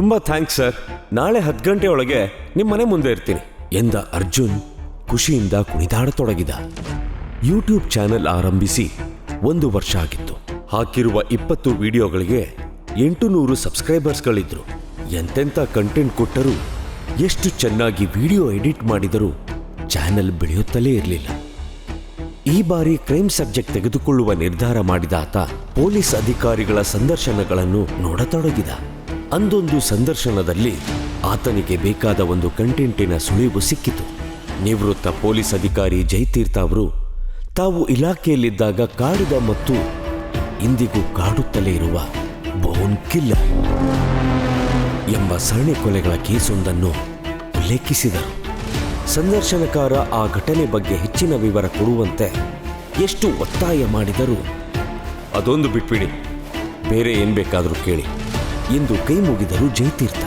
ತುಂಬಾ thanks, sir. ನಾಳೆ ಹತ್ತು ಗಂಟೆ ಒಳಗೆ ನಿಮ್ಮನೆ ಮುಂದೆ ಇರ್ತೀನಿ. ಎಂದ ಅರ್ಜುನ್ ಖುಷಿಯಿಂದ ಕುಣಿದಾಡತೊಡಗಿದ. ಯೂಟ್ಯೂಬ್ ಚಾನೆಲ್ ಆರಂಭಿಸಿ ಒಂದು ವರ್ಷ ಆಗಿತ್ತು. ಹಾಕಿರುವ ಇಪ್ಪತ್ತು ವಿಡಿಯೋಗಳಿಗೆ ಎಂಟು ನೂರು ಸಬ್ಸ್ಕ್ರೈಬರ್ಸ್ಗಳಿದ್ರು. ಎಂತೆಂಥ ಕಂಟೆಂಟ್ ಕೊಟ್ಟರೂ ಎಷ್ಟು ಚೆನ್ನಾಗಿ ವಿಡಿಯೋ ಎಡಿಟ್ ಮಾಡಿದರೂ ಚಾನೆಲ್ ಬೆಳೆಯುತ್ತಲೇ ಇರಲಿಲ್ಲ. ಈ ಬಾರಿ ಕ್ರೈಮ್ ಸಬ್ಜೆಕ್ಟ್ ತೆಗೆದುಕೊಳ್ಳುವ ನಿರ್ಧಾರ ಮಾಡಿದ ಆತ ಪೊಲೀಸ್ ಅಧಿಕಾರಿಗಳ ಸಂದರ್ಶನಗಳನ್ನು ನೋಡತೊಡಗಿದ. ಅಂದೊಂದು ಸಂದರ್ಶನದಲ್ಲಿ ಆತನಿಗೆ ಬೇಕಾದ ಒಂದು ಕಂಟೆಂಟಿನ ಸುಳಿವು ಸಿಕ್ಕಿತು. ನಿವೃತ್ತ ಪೊಲೀಸ್ ಅಧಿಕಾರಿ ಜಯತೀರ್ಥ ಅವರು ತಾವು ಇಲಾಖೆಯಲ್ಲಿದ್ದಾಗ ಕಾಡಿದ ಮತ್ತು ಇಂದಿಗೂ ಕಾಡುತ್ತಲೇ ಇರುವ ಬೋನ್ ಕಿಲ್ಲರ್ ಎಂಬ ಸರಣಿ ಕೊಲೆಗಳ ಕೇಸೊಂದನ್ನು ಉಲ್ಲೇಖಿಸಿದರು. ಸಂದರ್ಶನಕಾರ ಆ ಘಟನೆ ಬಗ್ಗೆ ಹೆಚ್ಚಿನ ವಿವರ ಕೊಡುವಂತೆ ಎಷ್ಟು ಒತ್ತಾಯ ಮಾಡಿದರೂ, ಅದೊಂದು ಬಿಟ್ಬಿಡಿ, ಬೇರೆ ಏನ್ ಬೇಕಾದರೂ ಕೇಳಿ. ಎಂದು ಕೈ ಮುಗಿದರು ಜಯತೀರ್ಥ.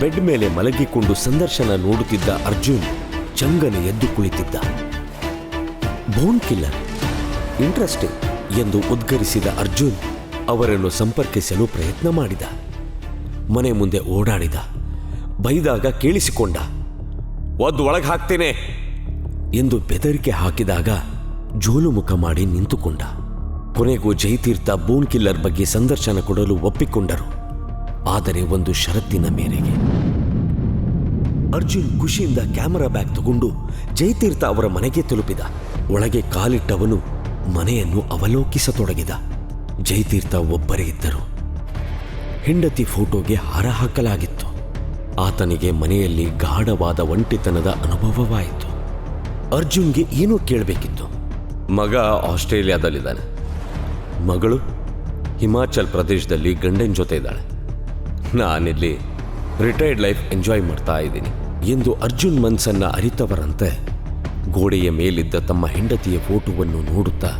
ಬೆಡ್ ಮೇಲೆ ಮಲಗಿಕೊಂಡು ಸಂದರ್ಶನ ನೋಡುತ್ತಿದ್ದ ಅರ್ಜುನ್ ಚಂಗನೆ ಎದ್ದು ಕುಳಿತಿದ್ದ. ಬೋನ್ ಕಿಲ್ಲರ್ ಇಂಟ್ರೆಸ್ಟಿಂಗ್ ಎಂದು ಉದ್ಗರಿಸಿದ ಅರ್ಜುನ್ ಅವರನ್ನು ಸಂಪರ್ಕಿಸಲು ಪ್ರಯತ್ನ ಮಾಡಿದ. ಮನೆ ಮುಂದೆ ಓಡಾಡಿದ. ಬೈದಾಗ ಕೇಳಿಸಿಕೊಂಡ. ಒದ್ದು ಒಳಗೆ ಹಾಕ್ತೇನೆ. ಎಂದು ಬೆದರಿಕೆ ಹಾಕಿದಾಗ ಜೋಲು ಮುಖ ಮಾಡಿ ನಿಂತುಕೊಂಡ. ಕೊನೆಗೂ ಜಯತೀರ್ಥ ಬೋನ್ ಕಿಲ್ಲರ್ ಬಗ್ಗೆ ಸಂದರ್ಶನ ಕೊಡಲು ಒಪ್ಪಿಕೊಂಡರು. ಆದರೆ ಒಂದು ಷರತ್ತಿನ ಮೇರೆಗೆ. ಅರ್ಜುನ್ ಖುಷಿಯಿಂದ ಕ್ಯಾಮರಾ ಬ್ಯಾಗ್ ತಗೊಂಡು ಜಯತೀರ್ಥ ಅವರ ಮನೆಗೆ ತಲುಪಿದ. ಒಳಗೆ ಕಾಲಿಟ್ಟವನು ಮನೆಯನ್ನು ಅವಲೋಕಿಸತೊಡಗಿದ. ಜಯತೀರ್ಥ ಒಬ್ಬರೇ ಇದ್ದರು. ಹೆಂಡತಿ ಫೋಟೋಗೆ ಹಾರ ಹಾಕಲಾಗಿತ್ತು. ಆತನಿಗೆ ಮನೆಯಲ್ಲಿ ಗಾಢವಾದ ಒಂಟಿತನದ ಅನುಭವವಾಯಿತು. ಅರ್ಜುನ್ಗೆ ಏನೋ ಕೇಳಬೇಕಿತ್ತು. ಮಗ ಆಸ್ಟ್ರೇಲಿಯಾದಲ್ಲಿದ್ದಾನೆ. ಮಗಳು ಹಿಮಾಚಲ್ ಪ್ರದೇಶದಲ್ಲಿ ಗಂಡನ ಜೊತೆ ಇದ್ದಾಳೆ. ನಾನಿಲ್ಲಿ ರಿಟೈರ್ಡ್ ಲೈಫ್ ಎಂಜಾಯ್ ಮಾಡ್ತಾ ಇದ್ದೀನಿ. ಎಂದು ಅರ್ಜುನ್ ಮನ್ಸನ್ನ ಅರಿತವರಂತೆ ಗೋಡೆಯ ಮೇಲಿದ್ದ ತಮ್ಮ ಹೆಂಡತಿಯ ಫೋಟೋವನ್ನು ನೋಡುತ್ತಾ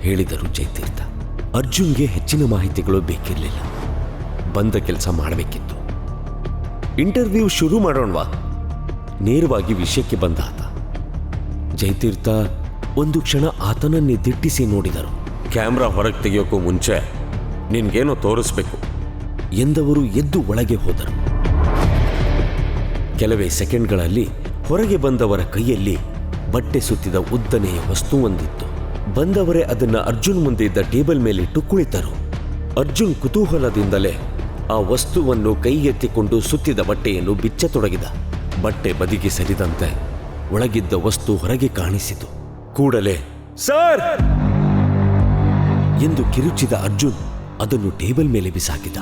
ಹೇಳಿದರು ಜಯತೀರ್ಥ ಅರ್ಜುನ್ಗೆ ಹೆಚ್ಚಿನ ಮಾಹಿತಿಗಳು ಬೇಕಿರಲಿಲ್ಲ. ಬಂದ ಕೆಲಸ ಮಾಡಬೇಕಿತ್ತು. ಇಂಟರ್ವ್ಯೂ ಶುರು ಮಾಡೋಣವಾ ನೇರವಾಗಿ ವಿಷಯಕ್ಕೆ ಬಂದ ಆತ. ಜಯತೀರ್ಥ, ಒಂದು ಕ್ಷಣ ಆತನನ್ನೇ ದಿಟ್ಟಿಸಿ ನೋಡಿದರು. ಕ್ಯಾಮ್ರಾ ಹೊರಗೆ ತೆಗೆಯೋಕ್ಕೂ ಮುಂಚೆ ನಿನ್ಗೇನೋ ತೋರಿಸ್ಬೇಕು. ಎಂದವರು ಎದ್ದು ಒಳಗೆ ಹೋದರು. ಕೆಲವೇ ಸೆಕೆಂಡ್ಗಳಲ್ಲಿ ಹೊರಗೆ ಬಂದವರ ಕೈಯಲ್ಲಿ ಬಟ್ಟೆ ಸುತ್ತಿದ ಉದ್ದನೆಯ ವಸ್ತುವೊಂದಿತ್ತು ಬಂದವರೇ ಅದನ್ನು ಅರ್ಜುನ್ ಮುಂದೆ ಇದ್ದ ಟೇಬಲ್ ಮೇಲಿಟ್ಟು ಕುಳಿತರು. ಅರ್ಜುನ್ ಕುತೂಹಲದಿಂದಲೇ ಆ ವಸ್ತುವನ್ನು ಕೈ ಎತ್ತಿಕೊಂಡು ಸುತ್ತಿದ ಬಟ್ಟೆಯನ್ನು ಬಿಚ್ಚತೊಡಗಿದ. ಬಟ್ಟೆ ಬದಿಗೆ ಸರಿದಂತೆ ಒಳಗಿದ್ದ ವಸ್ತು ಹೊರಗೆ ಕಾಣಿಸಿತು. ಕೂಡಲೇ, ಸರ್! ಎಂದು ಕಿರುಚಿದ ಅರ್ಜುನ್ ಅದನ್ನು ಟೇಬಲ್ ಮೇಲೆ ಬಿಸಾಕಿದ.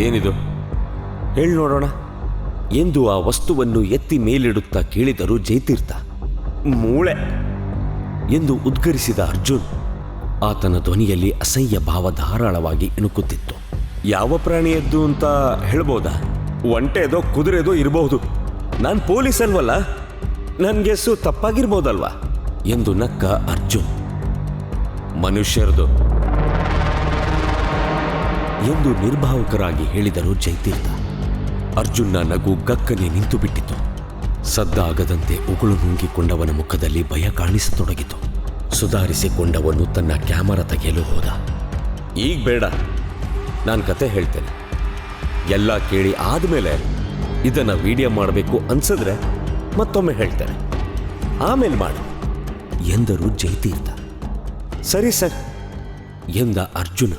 ಏನಿದು? ಹೇಳಿ ನೋಡೋಣ. ಎಂದು ಆ ವಸ್ತುವನ್ನು ಎತ್ತಿ ಮೇಲಿಡುತ್ತಾ ಕೇಳಿದರು ಜಯತೀರ್ಥ. ಮೂಳೆ. ಎಂದು ಉದ್ಗರಿಸಿದ ಅರ್ಜುನ್ ಆತನ ಧ್ವನಿಯಲ್ಲಿ ಅಸಹ್ಯ ಭಾವ ಧಾರಾಳವಾಗಿ ಇಣುಕುತ್ತಿತ್ತು ಯಾವ ಪ್ರಾಣಿಯದ್ದು ಅಂತ ಹೇಳ್ಬೋದಾ? ಒಂಟೆದೋ ಕುದುರೆದೋ ಇರಬಹುದು. ನಾನು ಪೊಲೀಸ್ ಅಲ್ವಲ್ಲ? ನನ್ಗೆ ಸು ತಪ್ಪಾಗಿರ್ಬೋದಲ್ವಾ? ಎಂದು ನಕ್ಕ ಅರ್ಜುನ್. ಮನುಷ್ಯರದು. ಎಂದು ನಿರ್ಭಾವಕರಾಗಿ ಹೇಳಿದರು ಜಯತೀರ್ಥ ಅರ್ಜುನ್ನ ನಗು ಗಕ್ಕನೆ ನಿಂತು ಬಿಟ್ಟಿತು ಸದ್ದಾಗದಂತೆ ಉಗುಳು ನುಂಗಿಕೊಂಡವನ ಮುಖದಲ್ಲಿ ಭಯ ಕಾಣಿಸತೊಡಗಿತು. ಸುಧಾರಿಸಿಕೊಂಡವನು ತನ್ನ ಕ್ಯಾಮರಾ ತೆಗೆಯಲು ಹೋದ. ಈಗ ಬೇಡ. ನಾನು ಕತೆ ಹೇಳ್ತೇನೆ. ಎಲ್ಲ ಕೇಳಿ ಆದಮೇಲೆ ಇದನ್ನ ವಿಡಿಯೋ ಮಾಡಬೇಕು ಅನ್ಸಿದ್ರೆ ಮತ್ತೊಮ್ಮೆ ಹೇಳ್ತೇನೆ. ಆಮೇಲೆ ಮಾಡು, ಎಂದರು ಜಯತೀರ್ಥ ಸರಿ ಸರ್, ಎಂದ ಅರ್ಜುನ.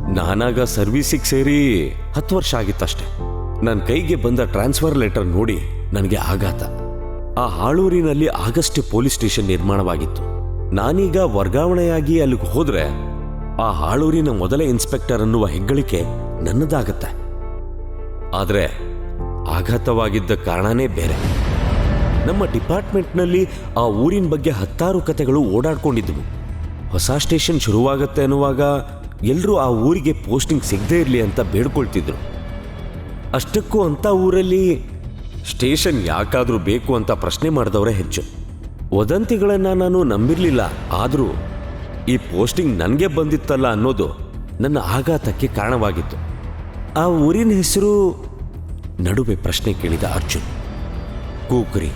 ನಾನಾಗ ಸರ್ವಿಸಿಗೆ ಸೇರಿ ಹತ್ತು ವರ್ಷ ಆಗಿತ್ತಷ್ಟೆ. ನನ್ನ ಕೈಗೆ ಬಂದ ಟ್ರಾನ್ಸ್ಫರ್ ಲೆಟರ್ ನೋಡಿ ನನಗೆ ಆಘಾತ. ಆ ಹಾಳೂರಿನಲ್ಲಿ ಆಗಸ್ಟ್ ಪೊಲೀಸ್ ಸ್ಟೇಷನ್ ನಿರ್ಮಾಣವಾಗಿತ್ತು. ನಾನೀಗ ವರ್ಗಾವಣೆಯಾಗಿ ಅಲ್ಲಿಗೆ ಹೋದ್ರೆ ಆ ಹಾಳೂರಿನ ಮೊದಲ ಇನ್ಸ್ಪೆಕ್ಟರ್ ಅನ್ನುವ ಹೆಗ್ಗಳಿಕೆ ನನ್ನದಾಗತ್ತೆ. ಆದರೆ ಆಘಾತವಾಗಿದ್ದ ಕಾರಣನೇ ಬೇರೆ. ನಮ್ಮ ಡಿಪಾರ್ಟ್ಮೆಂಟ್ನಲ್ಲಿ ಆ ಊರಿನ ಬಗ್ಗೆ ಹತ್ತಾರು ಕತೆಗಳು ಓಡಾಡ್ಕೊಂಡಿದ್ವು. ಹೊಸ ಸ್ಟೇಷನ್ ಶುರುವಾಗತ್ತೆ ಅನ್ನುವಾಗ ಎಲ್ಲರೂ ಆ ಊರಿಗೆ ಪೋಸ್ಟಿಂಗ್ ಸಿಗದೇ ಇರಲಿ ಅಂತ ಬೇಡ್ಕೊಳ್ತಿದ್ರು. ಅಷ್ಟಕ್ಕೂ ಅಂತ ಊರಲ್ಲಿ ಸ್ಟೇಷನ್ ಯಾಕಾದರೂ ಬೇಕು ಅಂತ ಪ್ರಶ್ನೆ ಮಾಡಿದವರೇ ಹೆಚ್ಚು. ವದಂತಿಗಳನ್ನು ನಾನು ನಂಬಿರಲಿಲ್ಲ ಆದರೂ ಈ ಪೋಸ್ಟಿಂಗ್ ನನಗೆ ಬಂದಿತ್ತಲ್ಲ ಅನ್ನೋದು ನನ್ನ ಆಘಾತಕ್ಕೆ ಕಾರಣವಾಗಿತ್ತು. ಆ ಊರಿನ ಹೆಸರು ನಡುವೆ ಪ್ರಶ್ನೆ ಕೇಳಿದ ಅರ್ಜುನ್. ಕೂಕ್ರಿ.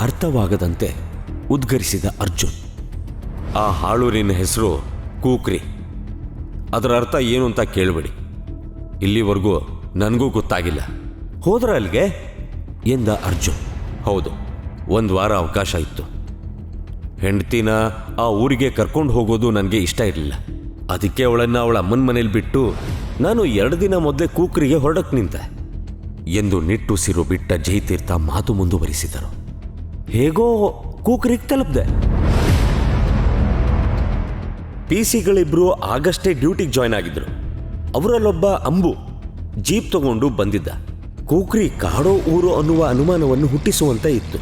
ಅರ್ಥವಾಗದಂತೆ ಉದ್ಗರಿಸಿದ ಅರ್ಜುನ್. ಆ ಹಾಳೂರಿನ ಹೆಸರು ಕೂಕ್ರಿ. ಅದರ ಅರ್ಥ ಏನು ಅಂತ ಕೇಳಬೇಡಿ. ಇಲ್ಲಿವರೆಗೂ ನನಗೂ ಗೊತ್ತಾಗಿಲ್ಲ. ಹೋದ್ರ ಅಲ್ಲಿಗೆ? ಎಂದ ಅರ್ಜುನ್. ಹೌದು, ಒಂದು ವಾರ ಅವಕಾಶ ಇತ್ತು. ಹೆಂಡ್ತಿನ ಆ ಊರಿಗೆ ಕರ್ಕೊಂಡು ಹೋಗೋದು ನನಗೆ ಇಷ್ಟ ಇರಲಿಲ್ಲ. ಅದಕ್ಕೆ ಅವಳನ್ನು ಅವಳ ಅಮ್ಮನ ಮನೇಲಿ ಬಿಟ್ಟು ನಾನು ಎರಡು ದಿನ ಮೊದಲೇ ಕೂಕ್ರಿಗೆ ಹೊರಡಕ್ಕೆ ನಿಂತೆ. ಎಂದು ನಿಟ್ಟುಸಿರು ಬಿಟ್ಟ ಜೈತೀರ್ಥ ಮಾತು ಮುಂದುವರಿಸಿದರು. ಹೇಗೋ ಕೂಕ್ರಿಗೆ ತಲುಪ್ದೆ. ಪಿ ಸಿಗಳಿಬ್ರು ಆಗಷ್ಟೇ ಡ್ಯೂಟಿಗೆ ಜಾಯ್ನ್ ಆಗಿದ್ರು. ಅವರಲ್ಲೊಬ್ಬ ಅಂಬು ಜೀಪ್ ತಗೊಂಡು ಬಂದಿದ್ದ. ಕೂಕ್ರಿ ಕಾಡೋ ಊರು ಅನ್ನುವ ಅನುಮಾನವನ್ನು ಹುಟ್ಟಿಸುವಂತೆ ಇತ್ತು.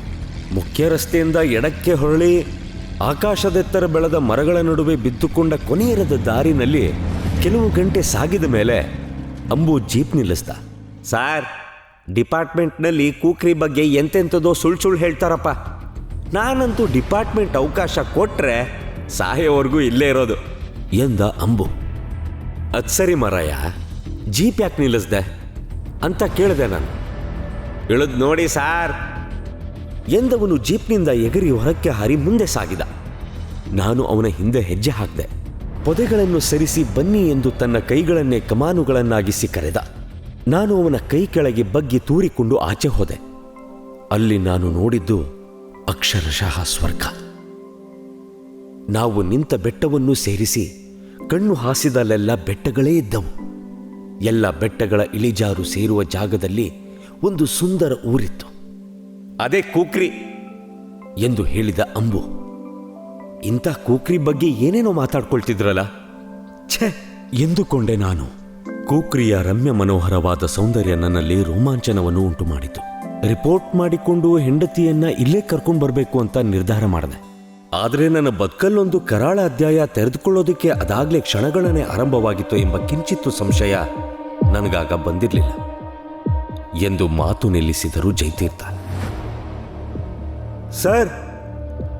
ಮುಖ್ಯ ರಸ್ತೆಯಿಂದ ಎಡಕ್ಕೆ ಹೊರಳಿ ಆಕಾಶದೆತ್ತರ ಬೆಳೆದ ಮರಗಳ ನಡುವೆ ಬಿದ್ದುಕೊಂಡ ಕೊನೆಯರದ ದಾರಿನಲ್ಲಿ ಕೆಲವು ಗಂಟೆ ಸಾಗಿದ ಮೇಲೆ ಅಂಬು ಜೀಪ್ ನಿಲ್ಲಿಸ್ದ. ಸಾರ್, ಡಿಪಾರ್ಟ್ಮೆಂಟ್ನಲ್ಲಿ ಕೂಕ್ರಿ ಬಗ್ಗೆ ಎಂತೆಂಥದೋ ಸುಳ್ಳು ಸುಳ್ಳು ಹೇಳ್ತಾರಪ್ಪ. ನಾನಂತೂ ಡಿಪಾರ್ಟ್ಮೆಂಟ್ ಅವಕಾಶ ಕೊಟ್ರೆ ಸಾಯೋವರೆಗೂ ಇಲ್ಲೇ ಇರೋದು. ಎಂದ ಅಂಬು. ಅದು ಸರಿ ಮರಾಯ, ಜೀಪ್ ಯಾಕೆ ನಿಲ್ಲಿಸ್ದೆ? ಅಂತ ಕೇಳಿದೆ ನಾನು. ಇಳಿದ್ ನೋಡಿ ಸಾರ್. ಎಂದವನು ಜೀಪ್ನಿಂದ ಎಗರಿ ಹೊರಕ್ಕೆ ಹಾರಿ ಮುಂದೆ ಸಾಗಿದ. ನಾನು ಅವನ ಹಿಂದೆ ಹೆಜ್ಜೆ ಹಾಕಿದೆ. ಪೊದೆಗಳನ್ನು ಸರಿಸಿ ಬನ್ನಿ ಎಂದು ತನ್ನ ಕೈಗಳನ್ನೇ ಕಮಾನುಗಳನ್ನಾಗಿಸಿ ಕರೆದ. ನಾನು ಅವನ ಕೈ ಕೆಳಗೆ ಬಗ್ಗಿ ತೂರಿಕೊಂಡು ಆಚೆ ಹೋದೆ. ಅಲ್ಲಿ ನಾನು ನೋಡಿದ್ದು ಅಕ್ಷರಶಃ ಸ್ವರ್ಗ. ನಾವು ನಿಂತ ಬೆಟ್ಟವನ್ನು ಸೇರಿಸಿ ಕಣ್ಣು ಹಾಸಿದಲ್ಲೆಲ್ಲ ಬೆಟ್ಟಗಳೇ ಇದ್ದವು. ಎಲ್ಲ ಬೆಟ್ಟಗಳ ಇಳಿಜಾರು ಸೇರುವ ಜಾಗದಲ್ಲಿ ಒಂದು ಸುಂದರ ಊರಿತ್ತು. ಅದೇ ಕೂಕ್ರಿ ಎಂದು ಹೇಳಿದ ಅಂಬು. ಇಂಥ ಕೂಕ್ರಿ ಬಗ್ಗೆ ಏನೇನೋ ಮಾತಾಡ್ಕೊಳ್ತಿದ್ರಲ್ಲ? ಛೆ ಎಂದುಕೊಂಡೆ ನಾನು. ಕೂಕ್ರಿಯ ರಮ್ಯ ಮನೋಹರವಾದ ಸೌಂದರ್ಯ ನನ್ನಲ್ಲಿ ರೋಮಾಂಚನವನ್ನು ಉಂಟು ಮಾಡಿತು ರಿಪೋರ್ಟ್ ಮಾಡಿಕೊಂಡು ಹೆಂಡತಿಯನ್ನ ಇಲ್ಲೇ ಕರ್ಕೊಂಡು ಬರಬೇಕು ಅಂತ ನಿರ್ಧಾರ ಮಾಡಿದೆ. ಆದರೆ ನನ್ನ ಬದುಕಲ್ಲೊಂದು ಕರಾಳ ಅಧ್ಯಾಯ ತೆರೆದುಕೊಳ್ಳೋದಕ್ಕೆ ಅದಾಗಲೇ ಕ್ಷಣಗಳನ್ನೇ ಆರಂಭವಾಗಿತ್ತು ಎಂಬ ಕಿಂಚಿತ್ತು ಸಂಶಯ ನನಗಾಗ ಬಂದಿರಲಿಲ್ಲ. ಎಂದು ಮಾತು ನಿಲ್ಲಿಸಿದರು ಜೈತೀರ್ಥ ಸರ್!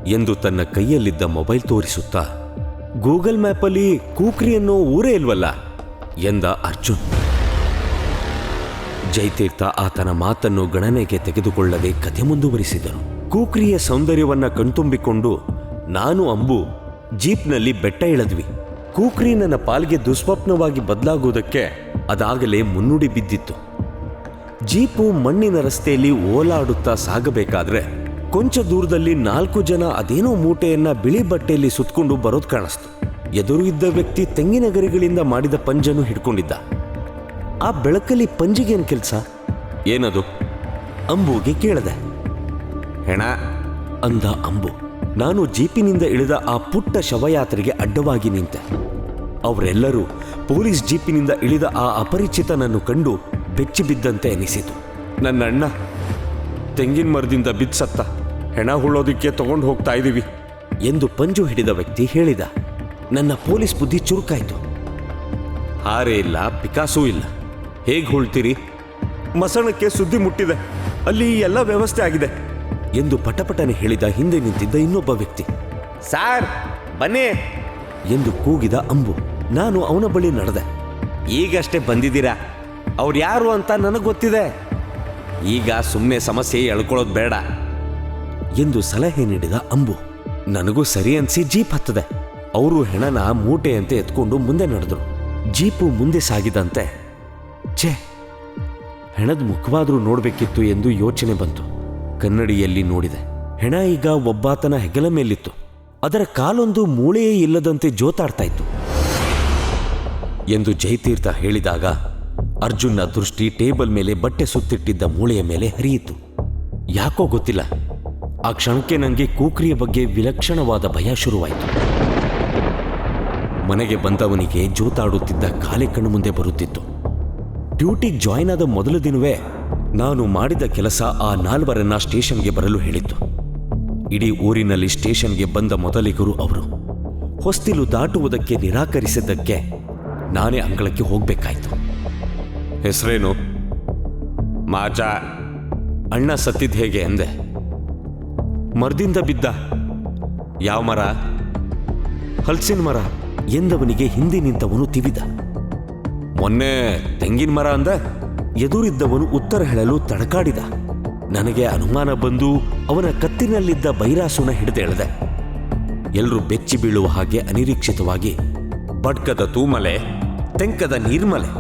ಎಂದು ತನ್ನ ಕೈಯಲ್ಲಿದ್ದ ಮೊಬೈಲ್ ತೋರಿಸುತ್ತಾ ಗೂಗಲ್ ಮ್ಯಾಪಲ್ಲಿ ಕೂಕ್ರಿ ಅನ್ನೋ ಊರೇ ಇಲ್ವಲ್ಲ? ಎಂದ ಅರ್ಜುನ್. ಜೈತೀರ್ಥ ಆತನ ಮಾತನ್ನು ಗಣನೆಗೆ ತೆಗೆದುಕೊಳ್ಳದೆ ಕಥೆ ಮುಂದುವರಿಸಿದರು ಕೂಕ್ರಿಯ ಸೌಂದರ್ಯವನ್ನ ಕಣ್ತುಂಬಿಕೊಂಡು ನಾನು ಅಂಬು ಜೀಪ್ನಲ್ಲಿ ಬೆಟ್ಟ ಇಳದ್ವಿ ಕೂಕ್ರಿ ನನ್ನ ಪಾಲ್ಗೆ ದುಸ್ವಪ್ನವಾಗಿ ಬದಲಾಗುವುದಕ್ಕೆ ಅದಾಗಲೇ ಮುನ್ನುಡಿ ಬಿದ್ದಿತ್ತು. ಜೀಪು ಮಣ್ಣಿನ ರಸ್ತೆಯಲ್ಲಿ ಓಲಾಡುತ್ತಾ ಸಾಗಬೇಕಾದ್ರೆ ಕೊಂಚ ದೂರದಲ್ಲಿ ನಾಲ್ಕು ಜನ ಅದೇನೋ ಮೂಟೆಯನ್ನ ಬಿಳಿ ಬಟ್ಟೆಯಲ್ಲಿ ಸುತ್ತಕೊಂಡು ಬರೋದು ಕಾಣಿಸ್ತು. ಎದುರು ಇದ್ದ ವ್ಯಕ್ತಿ ತೆಂಗಿನ ಗರಿಗಳಿಂದ ಮಾಡಿದ ಪಂಜನ್ನು ಹಿಡ್ಕೊಂಡಿದ್ದ. ಆ ಬೆಳಕಲ್ಲಿ ಪಂಜಿಗೇನು ಕೆಲಸ? ಏನದು? ಅಂಬುಗೆ ಕೇಳದೆ. ಹೆಣ? ಅಂದ ಅಂಬು. ನಾನು ಜೀಪಿನಿಂದ ಇಳಿದ ಆ ಪುಟ್ಟ ಶವಯಾತ್ರೆಗೆ ಅಡ್ಡವಾಗಿ ನಿಂತೆ. ಅವರೆಲ್ಲರೂ ಪೊಲೀಸ್ ಜೀಪಿನಿಂದ ಇಳಿದ ಆ ಅಪರಿಚಿತನನ್ನು ಕಂಡು ಬೆಚ್ಚಿ ಬಿದ್ದಂತೆ ಅನಿಸಿತು. ನನ್ನ ಅಣ್ಣ ತೆಂಗಿನ ಮರದಿಂದ ಬಿದ್ದು ಸತ್ತ. ಹೆಣ ಹುಳೋದಕ್ಕೆ ತಗೊಂಡು ಹೋಗ್ತಾ ಇದ್ದೀವಿ ಎಂದು ಪಂಜು ಹಿಡಿದ ವ್ಯಕ್ತಿ ಹೇಳಿದ. ನನ್ನ ಪೊಲೀಸ್ ಬುದ್ಧಿ ಚುರುಕಾಯಿತು. ಹಾರೆ ಇಲ್ಲ ಪಿಕಾಸೂ ಇಲ್ಲ. ಹೇಗೆ ಹೊಳ್ತೀರಿ? ಮಸಣಕ್ಕೆ ಸುದ್ದಿ ಮುಟ್ಟಿದೆ. ಅಲ್ಲಿ ಎಲ್ಲ ವ್ಯವಸ್ಥೆ ಆಗಿದೆ. ಎಂದು ಪಟಪಟನೆ ಹೇಳಿದ ಹಿಂದೆ ನಿಂತಿದ್ದ ಇನ್ನೊಬ್ಬ ವ್ಯಕ್ತಿ. ಸಾರ್ ಬನ್ನಿ. ಎಂದು ಕೂಗಿದ ಅಂಬು. ನಾನು ಅವನ ಬಳಿ ನಡೆದೆ. ಈಗಷ್ಟೇ ಬಂದಿದ್ದೀರಾ? ಅವ್ರು ಯಾರು ಅಂತ ನನಗೆ ಗೊತ್ತಿದೆ. ಈಗ ಸುಮ್ಮನೆ ಸಮಸ್ಯೆ ಎಳ್ಕೊಳ್ಳೋದು ಬೇಡ. ಎಂದು ಸಲಹೆ ನೀಡಿದ ಅಂಬು. ನನಗೂ ಸರಿ ಅನ್ಸಿ ಜೀಪ್ ಹತ್ತದೆ. ಅವರು ಹೆಣನ ಮೂಟೆಯಂತೆ ಎತ್ಕೊಂಡು ಮುಂದೆ ನಡೆದರು. ಜೀಪು ಮುಂದೆ ಸಾಗಿದಂತೆ ಛೇ ಹೆಣದ ಮುಖವಾದರೂ ನೋಡಬೇಕಿತ್ತು ಎಂದು ಯೋಚನೆ ಬಂತು. ಕನ್ನಡಿಯಲ್ಲಿ ನೋಡಿದೆ. ಹೆಣ ಈಗ ಒಬ್ಬಾತನ ಹೆಗಲ ಮೇಲಿತ್ತು. ಅದರ ಕಾಲೊಂದು ಮೂಳೆಯೇ ಇಲ್ಲದಂತೆ ಜೋತಾಡ್ತಾ ಇತ್ತು. ಎಂದು ಜಯತೀರ್ಥ ಹೇಳಿದಾಗ ಅರ್ಜುನ್ನ ದೃಷ್ಟಿ ಟೇಬಲ್ ಮೇಲೆ ಬಟ್ಟೆ ಸುತ್ತಿಟ್ಟಿದ್ದ ಮೂಳೆಯ ಮೇಲೆ ಹರಿಯಿತು. ಯಾಕೋ ಗೊತ್ತಿಲ್ಲ. ಆ ಕ್ಷಣಕ್ಕೆ ನನಗೆ ಕೂಕ್ರಿಯ ಬಗ್ಗೆ ವಿಲಕ್ಷಣವಾದ ಭಯ ಶುರುವಾಯಿತು. ಮನೆಗೆ ಬಂದವನಿಗೆ ಜೋತಾಡುತ್ತಿದ್ದ ಖಾಲಿ ಕಣ್ಣು ಮುಂದೆ ಬರುತ್ತಿತ್ತು. ಡ್ಯೂಟಿಗೆ ಜಾಯ್ನ್ ಆದ ಮೊದಲ ದಿನವೇ ನಾನು ಮಾಡಿದ ಕೆಲಸ ಆ ನಾಲ್ವರನ್ನ ಸ್ಟೇಷನ್ಗೆ ಬರಲು ಹೇಳಿತ್ತು. ಇಡೀ ಊರಿನಲ್ಲಿ ಸ್ಟೇಷನ್ಗೆ ಬಂದ ಮೊದಲಿಗರು ಅವರು. ಹೊಸ್ತಿಲು ದಾಟುವುದಕ್ಕೆ ನಿರಾಕರಿಸಿದ್ದಕ್ಕೆ ನಾನೇ ಅಂಗಳಕ್ಕೆ ಹೋಗ್ಬೇಕಾಯ್ತು. ಹೆಸರೇನು? ಮಾಜ ಅಣ್ಣ ಸತ್ತಿದ್ ಹೇಗೆ ಅಂದೆ? ಮರದಿಂದ ಬಿದ್ದ? ಯಾವ ಮರ? ಹಲ್ಸಿನ ಮರ ಎಂದವನಿಗೆ ಹಿಂದೆ ನಿಂತವನು ತಿವಿದ. ಮೊನ್ನೆ ತೆಂಗಿನ ಮರ ಅಂದ? ಎದುರಿದ್ದವನು ಉತ್ತರ ಹೇಳಲು ತಡಕಾಡಿದ. ನನಗೆ ಅನುಮಾನ ಬಂದು ಅವನ ಕತ್ತಿನಲ್ಲಿದ್ದ ಬೈರಾಸುನ ಹಿಡಿದೇಳಿದೆ. ಎಲ್ಲರೂ ಬೆಚ್ಚಿ ಬೀಳುವ ಹಾಗೆ ಅನಿರೀಕ್ಷಿತವಾಗಿ, ಬಡ್ಕದ ತೂಮಲೆ, ತೆಂಕದ ನೀರ್ಮಲೆ,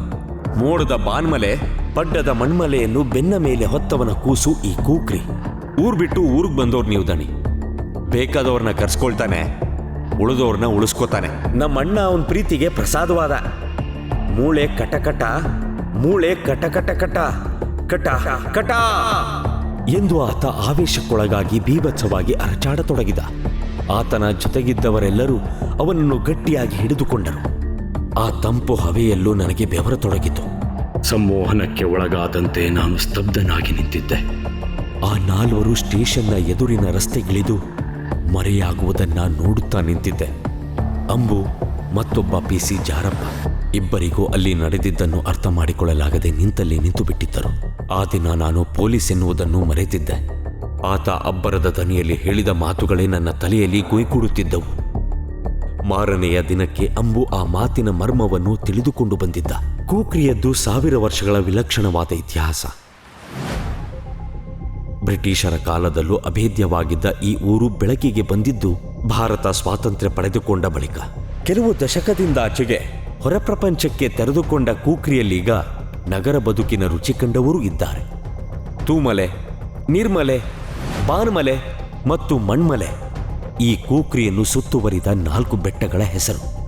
ಮೋಡದ ಬಾನ್ಮಲೆ ಪಡ್ಡದ ಮಣ್ಮಲೆಯನ್ನು ಬೆನ್ನ ಮೇಲೆ ಹೊತ್ತವನ ಕೂಸು ಈ ಕೂಕ್ರಿ. ಊರ್ ಬಿಟ್ಟು ಊರಿಗೆ ಬಂದವ್ರು ನೀವು ದಣಿ. ಬೇಕಾದವ್ರನ್ನ ಕರ್ಸ್ಕೊಳ್ತಾನೆ ಉಳಿದವ್ರನ್ನ ಉಳಿಸ್ಕೋತಾನೆ. ನಮ್ಮ ಅಣ್ಣ ಅವನ ಪ್ರೀತಿಗೆ ಪ್ರಸಾದವಾದ. ಮೂಳೆ ಕಟಕಟ ಮೂಳೆ ಕಟ ಕಟ ಕಟ. ಕಟ ಕಟ. ಎಂದು ಆತ ಆವೇಶಕ್ಕೊಳಗಾಗಿ ಬೀಭತ್ಸವಾಗಿ ಅರಚಾಡತೊಡಗಿದ ಆತನ ಜೊತೆಗಿದ್ದವರೆಲ್ಲರೂ ಅವನನ್ನು ಗಟ್ಟಿಯಾಗಿ ಹಿಡಿದುಕೊಂಡರು. ಆ ತಂಪು ಹವೆಯಲ್ಲೂ ನನಗೆ ಬೆವರತೊಡಗಿತು. ಸಂಮೋಹನಕ್ಕೆ ಒಳಗಾದಂತೆ ನಾನು ಸ್ತಬ್ಧನಾಗಿ ನಿಂತಿದ್ದೆ. ಆ ನಾಲ್ವರು ಸ್ಟೇಷನ್ನ ಎದುರಿನ ರಸ್ತೆಗಿಳಿದು ಮರೆಯಾಗುವುದನ್ನ ನೋಡುತ್ತಾ ನಿಂತಿದ್ದೆ. ಅಂಬು ಮತ್ತೊಬ್ಬ ಪಿ ಸಿ ಜಾರಪ್ಪ. ಇಬ್ಬರಿಗೂ ಅಲ್ಲಿ ನಡೆದಿದ್ದನ್ನು ಅರ್ಥ ಮಾಡಿಕೊಳ್ಳಲಾಗದೆ ನಿಂತಲ್ಲಿ ನಿಂತು ಬಿಟ್ಟಿದ್ದರು ಆ ದಿನ ನಾನು ಪೊಲೀಸ್ ಎನ್ನುವುದನ್ನು ಮರೆತಿದ್ದೆ. ಆತ ಅಬ್ಬರದ ದನಿಯಲ್ಲಿ ಹೇಳಿದ ಮಾತುಗಳೇ ನನ್ನ ತಲೆಯಲ್ಲಿ ಗುಯ್ಕೂಡುತ್ತಿದ್ದವು ಮಾರನೆಯ ದಿನಕ್ಕೆ ಅಂಬು ಆ ಮಾತಿನ ಮರ್ಮವನ್ನು ತಿಳಿದುಕೊಂಡು ಬಂದಿದ್ದ. ಕೂಕ್ರಿಯದ್ದು ಸಾವಿರ ವರ್ಷಗಳ ವಿಲಕ್ಷಣವಾದ ಇತಿಹಾಸ. ಬ್ರಿಟಿಷರ ಕಾಲದಲ್ಲೂ ಅಭೇದ್ಯವಾಗಿದ್ದ ಈ ಊರು ಬೆಳಕಿಗೆ ಬಂದಿದ್ದು ಭಾರತ ಸ್ವಾತಂತ್ರ್ಯ ಪಡೆದುಕೊಂಡ ಬಳಿಕ. ಕೆಲವು ದಶಕದಿಂದಾಚೆಗೆ ಹೊರ ಪ್ರಪಂಚಕ್ಕೆ ತೆರೆದುಕೊಂಡ ಕೂಕ್ರಿಯಲ್ಲೀಗ ನಗರ ಬದುಕಿನ ರುಚಿ ಕಂಡವರೂ ಇದ್ದಾರೆ. ತೂಮಲೆ, ನಿರ್ಮಲೆ, ಬಾನ್ಮಲೆ ಮತ್ತು ಮಣ್ಮಲೆ ಈ ಕೂಕ್ರಿಯನ್ನು ಸುತ್ತುವರಿದ ನಾಲ್ಕು ಬೆಟ್ಟಗಳ ಹೆಸರು.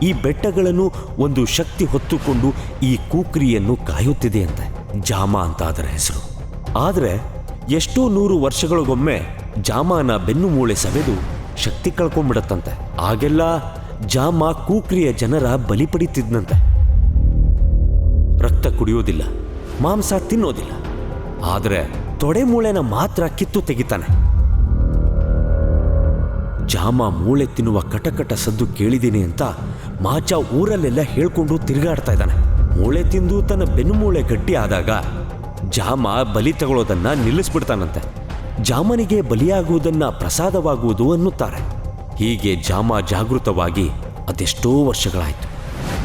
ಈ ಬೆಟ್ಟಗಳನ್ನು ಒಂದು ಶಕ್ತಿ ಹೊತ್ತುಕೊಂಡು ಈ ಕೂಕ್ರಿಯನ್ನು ಕಾಯುತ್ತಿದೆಯಂತೆ ಜಾಮ ಅಂತ ಅದರ ಹೆಸರು. ಆದರೆ ಎಷ್ಟೋ ನೂರು ವರ್ಷಗಳಿಗೊಮ್ಮೆ ಜಾಮಾನ ಬೆನ್ನು ಮೂಳೆ ಸವೆದು ಶಕ್ತಿ ಕಳ್ಕೊಂಡ್ಬಿಡತ್ತಂತೆ ಆಗೆಲ್ಲ ಜಾಮ ಕೂಕ್ರಿಯ ಜನರ ಬಲಿ ಪಡಿತಿದ್ನಂತೆ. ರಕ್ತ ಕುಡಿಯೋದಿಲ್ಲ, ಮಾಂಸ ತಿನ್ನೋದಿಲ್ಲ. ಆದರೆ ತೊಡೆ ಮೂಳೆನ ಮಾತ್ರ ಕಿತ್ತು ತೆಗಿತಾನೆ. ಜಾಮ ಮೂಳೆ ತಿನ್ನುವ ಕಟಕಟ ಸದ್ದು ಕೇಳಿದ್ದೀನಿ ಅಂತ ಮಾಚ ಊರಲ್ಲೆಲ್ಲ ಹೇಳ್ಕೊಂಡು ತಿರುಗಾಡ್ತಾ ಇದ್ದಾನೆ. ಮೂಳೆ ತಿಂದು ತನ್ನ ಬೆನ್ನು ಮೂಳೆ ಗಟ್ಟಿ ಆದಾಗ ಜಾಮ ಬಲಿ ತಗೊಳ್ಳೋದನ್ನ ನಿಲ್ಲಿಸ್ಬಿಡ್ತಾನಂತೆ. ಜಾಮನಿಗೆ ಬಲಿಯಾಗುವುದನ್ನ ಪ್ರಸಾದವಾಗುವುದು ಅನ್ನುತ್ತಾರೆ. ಹೀಗೆ ಜಾಮ ಜಾಗೃತವಾಗಿ ಅದೆಷ್ಟೋ ವರ್ಷಗಳಾಯಿತು.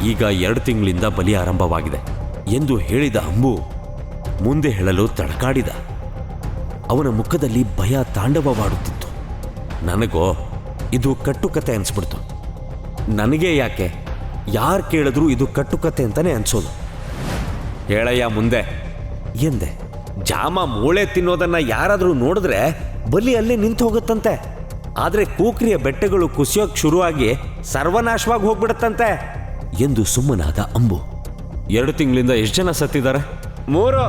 ಈಗ ಎರಡು ತಿಂಗಳಿಂದ ಬಲಿ ಆರಂಭವಾಗಿದೆ ಎಂದು ಹೇಳಿದ ಅಂಬು ಮುಂದೆ ಹೇಳಲು ತಡಕಾಡಿದ. ಅವನ ಮುಖದಲ್ಲಿ ಭಯ ತಾಂಡವವಾಡುತ್ತಿತ್ತು. ನನಗೋ ಇದು ಕಟ್ಟುಕತೆ ಅನಿಸ್ಬಿಡ್ತು. ನನಗೆ ಯಾಕೆ? ಯಾರು ಕೇಳಿದ್ರೂ ಇದು ಕಟ್ಟುಕತೆ ಅಂತಾನೆ ಅನ್ಸೋದು. ಹೇಳಯ್ಯ ಮುಂದೆ. ಎಂದೆ? ಜಾಮ ಮೂಳೆ ತಿನ್ನೋದನ್ನ ಯಾರಾದರೂ ನೋಡಿದ್ರೆ ಬಲಿ ಅಲ್ಲೇ ನಿಂತು ಹೋಗುತ್ತಂತೆ ಆದ್ರೆ ಕೂಕ್ರಿಯ ಬೆಟ್ಟಗಳು ಕುಸಿಯೋಕ್ ಶುರುವಾಗಿ ಸರ್ವನಾಶವಾಗಿ ಹೋಗ್ಬಿಡುತ್ತಂತೆ. ಎಂದು ಸುಮ್ಮನಾದ ಅಂಬು. ಎರಡು ತಿಂಗಳಿಂದ ಎಷ್ಟು ಜನ ಸತ್ತಿದ್ದಾರೆ? ಮೂರು.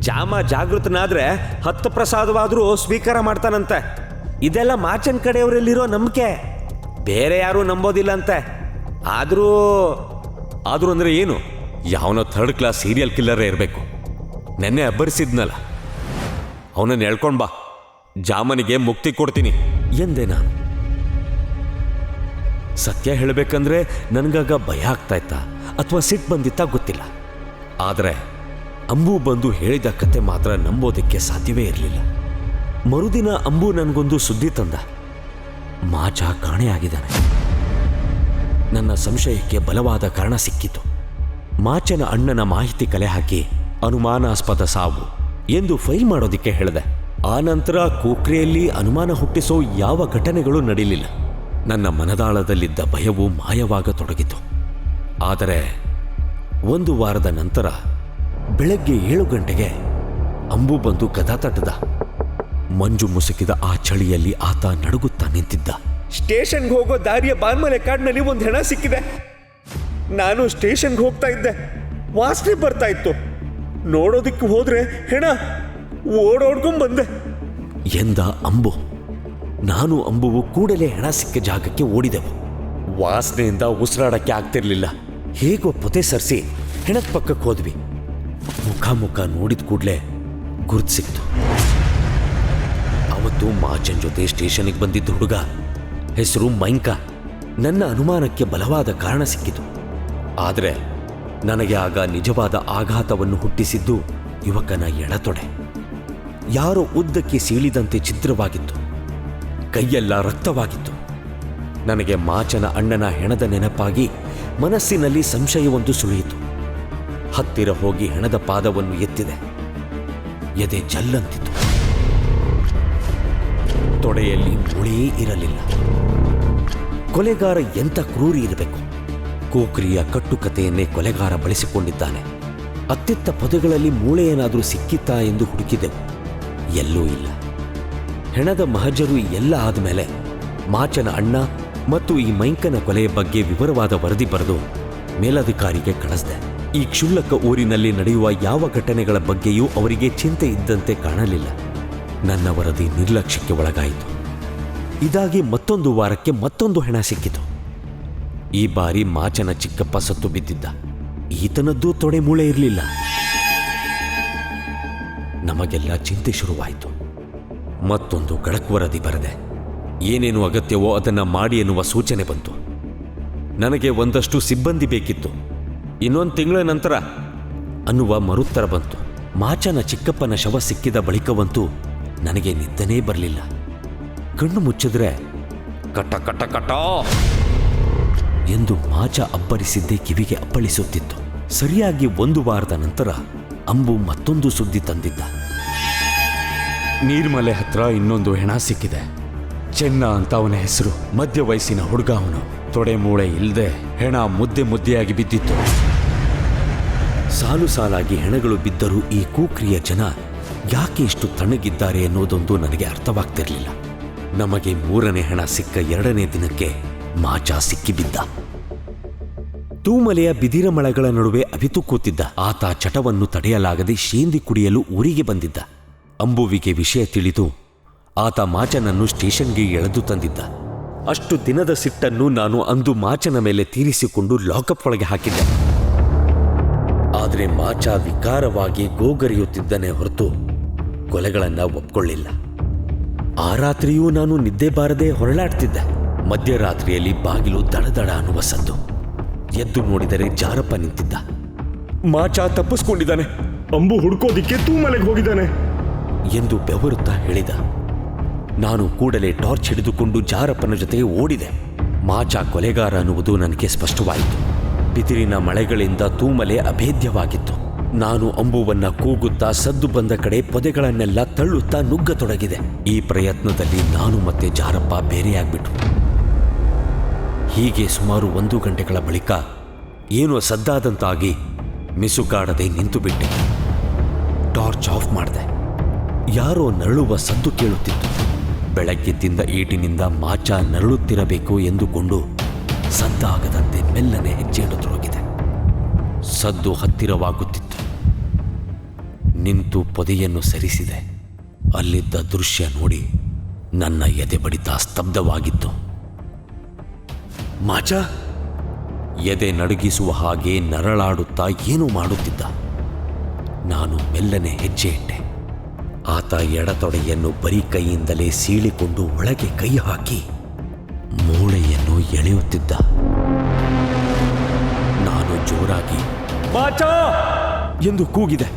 ಜಾಮ ಜಾಗೃತನಾದ್ರೆ ಹತ್ತು ಪ್ರಸಾದವಾದರೂ ಸ್ವೀಕಾರ ಮಾಡ್ತಾನಂತೆ. ಇದೆಲ್ಲ ಮಾಚನ್ ಕಡೆಯವರಲ್ಲಿರೋ ನಂಬಿಕೆ. ಬೇರೆ ಯಾರೂ ನಂಬೋದಿಲ್ಲ ಅಂತೆ ಆದರೂ ಆದರೂ ಅಂದರೆ ಏನು? ಯಾವನೋ ಥರ್ಡ್ ಕ್ಲಾಸ್ ಸೀರಿಯಲ್ ಕಿಲ್ಲರೇ ಇರಬೇಕು. ನೆನ್ನೆ ಅಬ್ಬರಿಸಿದ್ನಲ್ಲ. ಅವನನ್ನು ಹೇಳ್ಕೊಂಡ್ ಬಾ. ಜಾಮನಿಗೆ ಮುಕ್ತಿ ಕೊಡ್ತೀನಿ. ಎಂದೆ ನಾನು? ಸತ್ಯ ಹೇಳಬೇಕಂದ್ರೆ ನನಗಾಗ ಭಯ ಆಗ್ತಾ ಇತ್ತ? ಅಥವಾ ಸಿಟ್ಟು ಬಂದಿತ್ತಾ ಗೊತ್ತಿಲ್ಲ. ಆದರೆ ಅಂಬು ಬಂದು ಹೇಳಿದ ಕತೆ ಮಾತ್ರ ನಂಬೋದಕ್ಕೆ ಸಾಧ್ಯವೇ ಇರಲಿಲ್ಲ. ಮರುದಿನ ಅಂಬು ನನಗೊಂದು ಸುದ್ದಿ ತಂದ. ಮಾಚ ಕಾಣೆಯಾಗಿದ್ದಾನೆ ನನ್ನ ಸಂಶಯಕ್ಕೆ ಬಲವಾದ ಕಾರಣ ಸಿಕ್ಕಿತು. ಮಾಚನ ಅಣ್ಣನ ಮಾಹಿತಿ ಕಲೆ ಹಾಕಿ ಅನುಮಾನಾಸ್ಪದ ಸಾವು ಎಂದು ಫೈಲ್ ಮಾಡೋದಿಕ್ಕೆ ಹೇಳಿದೆ. ಆ ನಂತರ ಕೋಕ್ರೆಯಲ್ಲಿ ಅನುಮಾನ ಹುಟ್ಟಿಸೋ ಯಾವ ಘಟನೆಗಳು ನಡೀಲಿಲ್ಲ. ನನ್ನ ಮನದಾಳದಲ್ಲಿದ್ದ ಭಯವು ಮಾಯವಾಗತೊಡಗಿತು. ಆದರೆ ಒಂದು ವಾರದ ನಂತರ ಬೆಳಗ್ಗೆ ಏಳು ಗಂಟೆಗೆ ಅಂಬು ಬಂದು ಕದ ತಟ್ಟದ. ಮಂಜು ಮುಸುಕಿದ ಆ ಚಳಿಯಲ್ಲಿ ಆತ ನಡುಗುತ್ತಾ ನಿಂತಿದ್ದ. ಸ್ಟೇಷನ್ಗೆ ಹೋಗೋ ದಾರಿಯ ಬಾನ್ಮಲೆ ಕಾಡಿನಲ್ಲಿ ಒಂದು ಹೆಣ ಸಿಕ್ಕಿದೆ. ನಾನು ಸ್ಟೇಷನ್ಗೆ ಹೋಗ್ತಾ ಇದ್ದೆ. ವಾಸನೆ ಬರ್ತಾ ಇತ್ತು. ನೋಡೋದಕ್ಕೆ ಹೋದ್ರೆ ಹೆಣ ಓಡೋಡ್ಕೊಂಡ್ ಬಂದೆ. ಎಂದ ಅಂಬು, ನಾನು ಅಂಬುವು ಕೂಡಲೇ ಹೆಣ ಸಿಕ್ಕ ಜಾಗಕ್ಕೆ ಓಡಿದೆವು. ವಾಸನೆಯಿಂದ ಉಸಿರಾಡಕ್ಕೆ ಆಗ್ತಿರ್ಲಿಲ್ಲ. ಹೇಗೋ ಪೊತೆ ಸರಿಸಿ ಹೆಣದ ಪಕ್ಕಕ್ಕೆ ಹೋದ್ವಿ. ಮುಖ ಮುಖ ನೋಡಿದ ಕೂಡಲೇ ಗುರುತ್ ಸಿಕ್ತು. ಅವತ್ತು ಮಾಚನ್ ಜೊತೆ ಸ್ಟೇಷನ್ಗೆ ಬಂದಿದ್ದ ಹುಡುಗ, ಹೆಸರು ಮೈಂಕ, ನನ್ನ ಅನುಮಾನಕ್ಕೆ ಬಲವಾದ ಕಾರಣ ಸಿಕ್ಕಿತು. ಆದರೆ ನನಗೆ ಆಗ ನಿಜವಾದ ಆಘಾತವನ್ನು ಹುಟ್ಟಿಸಿದ್ದು ಯುವಕನ ಎಡತೊಡೆ ಯಾರೋ ಉದ್ದಕ್ಕೆ ಸೀಳಿದಂತೆ ಛಿದ್ರವಾಗಿತ್ತು. ಕೈಯೆಲ್ಲ ರಕ್ತವಾಗಿತ್ತು. ನನಗೆ ಮಾಚನ ಅಣ್ಣನ ಹೆಣದ ನೆನಪಾಗಿ ಮನಸ್ಸಿನಲ್ಲಿ ಸಂಶಯವೊಂದು ಸುಳಿಯಿತು. ಹತ್ತಿರ ಹೋಗಿ ಹೆಣದ ಪಾದವನ್ನು ಎತ್ತಿದೆ. ಎದೆ ಜಲ್ಲಂತಿತ್ತು. ತೊಡೆಯಲ್ಲಿ ಮುಳಿಯೇ ಇರಲಿಲ್ಲ. ಕೊಲೆಗಾರ ಎಂಥ ಕ್ರೂರಿ ಇರಬೇಕು? ಕೋಕ್ರಿಯ ಕಟ್ಟುಕತೆಯನ್ನೇ ಕೊಲೆಗಾರ ಬಳಸಿಕೊಂಡಿದ್ದಾನೆ. ಅತ್ತಿತ್ತ ಪೊದೆಗಳಲ್ಲಿ ಮೂಳೆ ಏನಾದರೂ ಸಿಕ್ಕಿತ್ತಾ ಎಂದು ಹುಡುಕಿದೆವು. ಎಲ್ಲೂ ಇಲ್ಲ. ಹೆಣದ ಮಹಜರು ಎಲ್ಲ ಆದಮೇಲೆ ಮಾಚನ ಅಣ್ಣ ಮತ್ತು ಈ ಮೈಂಕನ ಕೊಲೆಯ ಬಗ್ಗೆ ವಿವರವಾದ ವರದಿ ಬರೆದು ಮೇಲಧಿಕಾರಿಗೆ ಕಳಿಸಿದೆ. ಈ ಕ್ಷುಲ್ಲಕ ಊರಿನಲ್ಲಿ ನಡೆಯುವ ಯಾವ ಘಟನೆಗಳ ಬಗ್ಗೆಯೂ ಅವರಿಗೆ ಚಿಂತೆ ಇದ್ದಂತೆ ಕಾಣಲಿಲ್ಲ. ನನ್ನ ವರದಿ ನಿರ್ಲಕ್ಷ್ಯಕ್ಕೆ ಒಳಗಾಯಿತು. ಇದಾಗಿ ಮತ್ತೊಂದು ವಾರಕ್ಕೆ ಮತ್ತೊಂದು ಹೆಣ ಸಿಕ್ಕಿತು. ಈ ಬಾರಿ ಮಾಚನ ಚಿಕ್ಕಪ್ಪ ಸತ್ತು ಬಿದ್ದಿದ್ದ. ಈತನದ್ದೂ ತೊಡೆ ಮೂಳೆ ಇರಲಿಲ್ಲ. ನಮಗೆಲ್ಲ ಚಿಂತೆ ಶುರುವಾಯಿತು. ಮತ್ತೊಂದು ಗಡಕ್ ವರದಿ ಬರದೆ ಏನೇನು ಅಗತ್ಯವೋ ಅದನ್ನು ಮಾಡಿ ಎನ್ನುವ ಸೂಚನೆ ಬಂತು. ನನಗೆ ಒಂದಷ್ಟು ಸಿಬ್ಬಂದಿ ಬೇಕಿತ್ತು. ಇನ್ನೊಂದು ತಿಂಗಳ ನಂತರ ಅನ್ನುವ ಮರುತ್ತರ ಬಂತು. ಮಾಚನ ಚಿಕ್ಕಪ್ಪನ ಶವ ಸಿಕ್ಕಿದ ಬಳಿಕವಂತೂ ನನಗೆ ನಿದ್ದನೇ ಬರಲಿಲ್ಲ. ಕಣ್ಣು ಮುಚ್ಚಿದ್ರೆ ಕಟ ಕಟ ಕಟ ಎಂದು ಮಾಚ ಅಬ್ಬರಿಸಿದ್ದೇ ಕಿವಿಗೆ ಅಪ್ಪಳಿಸುತ್ತಿತ್ತು. ಸರಿಯಾಗಿ ಒಂದು ವಾರದ ನಂತರ ಅಂಬು ಮತ್ತೊಂದು ಸುದ್ದಿ ತಂದಿದ್ದ. ನೀರ್ಮಲೆ ಹತ್ರ ಇನ್ನೊಂದು ಹೆಣ ಸಿಕ್ಕಿದೆ. ಚೆನ್ನ ಅಂತ ಅವನ ಹೆಸರು. ಮಧ್ಯ ವಯಸ್ಸಿನ ಹುಡುಗ ಅವನು. ತೊಡೆ ಮೂಳೆ ಇಲ್ಲದೆ ಹೆಣ ಮುದ್ದೆ ಮುದ್ದೆಯಾಗಿ ಬಿದ್ದಿತ್ತು. ಸಾಲು ಸಾಲಾಗಿ ಹೆಣಗಳು ಬಿದ್ದರೂ ಈ ಕೂಕ್ರಿಯ ಜನ ಯಾಕೆ ಇಷ್ಟು ತಣ್ಣಗಿದ್ದಾರೆ ಅನ್ನೋದೊಂದು ನನಗೆ ಅರ್ಥವಾಗ್ತಿರಲಿಲ್ಲ. ನಮಗೆ ಮೂರನೇ ಹೆಣ ಸಿಕ್ಕ ಎರಡನೇ ದಿನಕ್ಕೆ ಮಾಚ ಸಿಕ್ಕಿಬಿದ್ದ. ತೂಮಲೆಯ ಬಿದಿರ ಮಳೆಗಳ ನಡುವೆ ಅವಿತು ಕೂತಿದ್ದ. ಆತ ಚಟವನ್ನು ತಡೆಯಲಾಗದೆ ಶೇಂದಿ ಕುಡಿಯಲು ಊರಿಗೆ ಬಂದಿದ್ದ. ಅಂಬುವಿಗೆ ವಿಷಯ ತಿಳಿದು ಆತ ಮಾಚನನ್ನು ಸ್ಟೇಷನ್ಗೆ ಎಳೆದು ತಂದಿದ್ದ. ಅಷ್ಟು ದಿನದ ಸಿಟ್ಟನ್ನು ನಾನು ಅಂದು ಮಾಚನ ಮೇಲೆ ತೀರಿಸಿಕೊಂಡು ಲಾಕಪ್ ಒಳಗೆ ಹಾಕಿದ್ದೆ. ಆದರೆ ಮಾಚ ವಿಕಾರವಾಗಿ ಗೋಗರಿಯುತ್ತಿದ್ದನೆ ಹೊರತು ಕೊಲೆಗಳನ್ನ ಒಪ್ಕೊಳ್ಳಿಲ್ಲ. ಆ ರಾತ್ರಿಯೂ ನಾನು ನಿದ್ದೆ ಬಾರದೆ ಹೊರಳಾಡ್ತಿದ್ದೆ. ಮಧ್ಯರಾತ್ರಿಯಲ್ಲಿ ಬಾಗಿಲು ದಡದಡ ಅನ್ನುವ ಸದ್ದು ಎದ್ದು ನೋಡಿದರೆ ಜಾರಪ್ಪ ನಿಂತಿದ್ದ. ಮಾಚ ತಪ್ಪಿಸ್ಕೊಂಡಿದ್ದಾನೆ. ಅಂಬು ಹುಡ್ಕೋದಿಕ್ಕೆ ತೂಮಲೆಗೆ ಹೋಗಿದ್ದಾನೆ. ಎಂದು ಬೆವರುತ್ತಾ ಹೇಳಿದ. ನಾನು ಕೂಡಲೇ ಟಾರ್ಚ್ ಹಿಡಿದುಕೊಂಡು ಜಾರಪ್ಪನ ಜೊತೆಗೆ ಓಡಿದೆ. ಮಾಚ ಕೊಲೆಗಾರ ಅನ್ನುವುದು ನನಗೆ ಸ್ಪಷ್ಟವಾಯಿತು. ಬಿದಿರಿನ ಮಳೆಗಳಿಂದ ತೂಮಲೆ ಅಭೇದ್ಯವಾಗಿತ್ತು. ನಾನು ಅಂಬುವನ್ನ ಕೂಗುತ್ತಾ ಸದ್ದು ಬಂದ ಕಡೆ ಪೊದೆಗಳನ್ನೆಲ್ಲ ತಳ್ಳುತ್ತಾ ನುಗ್ಗತೊಡಗಿದೆ. ಈ ಪ್ರಯತ್ನದಲ್ಲಿ ನಾನು ಮತ್ತೆ ಜಾರಪ್ಪ ಬೇರೆಯಾಗ್ಬಿಟ್ರು. ಹೀಗೆ ಸುಮಾರು ಒಂದು ಗಂಟೆಗಳ ಬಳಿಕ ಏನೋ ಸದ್ದಾದಂತಾಗಿ ಮಿಸುಕಾಡದೆ ನಿಂತು ಬಿಟ್ಟೆ. ಟಾರ್ಚ್ ಆಫ್ ಮಾಡಿದೆ. ಯಾರೋ ನರಳುವ ಸದ್ದು ಕೇಳುತ್ತಿತ್ತು. ಬೆಳಗ್ಗೆ ತಿಂದ ಏಟಿನಿಂದ ಮಾಚ ನರಳುತ್ತಿರಬೇಕು ಎಂದುಕೊಂಡು ಸದ್ದಾಗದಂತೆ ಮೆಲ್ಲನೆ ಹೆಜ್ಜೆ ಇಡತೊಡಗಿದೆ ಸದ್ದು ಹತ್ತಿರವಾಗುತ್ತಿತ್ತು. ನಿಂತು ಪೊದೆಯನ್ನು ಸರಿಸಿದೆ. ಅಲ್ಲಿದ್ದ ದೃಶ್ಯ ನೋಡಿ ನನ್ನ ಎದೆ ಬಡಿತ ಸ್ತಬ್ಧವಾಗಿತ್ತು. ಮಾಚ? ಎದೆ ನಡುಗಿಸುವ ಹಾಗೆ ನರಳಾಡುತ್ತಾ ಏನು ಮಾಡುತ್ತಿದ್ದ. ನಾನು ಮೆಲ್ಲನೆ ಹೆಜ್ಜೆ ಇಟ್ಟೆ. ಆತ ಎಡತೊಡೆಯನ್ನು ಬರೀ ಕೈಯಿಂದಲೇ ಸೀಳಿಕೊಂಡು ಒಳಗೆ ಕೈ ಹಾಕಿ ಮೂಳೆಯನ್ನು ಎಳೆಯುತ್ತಿದ್ದ. ನಾನು ಜೋರಾಗಿ ಮಾಚ! ಎಂದು ಕೂಗಿದೆ.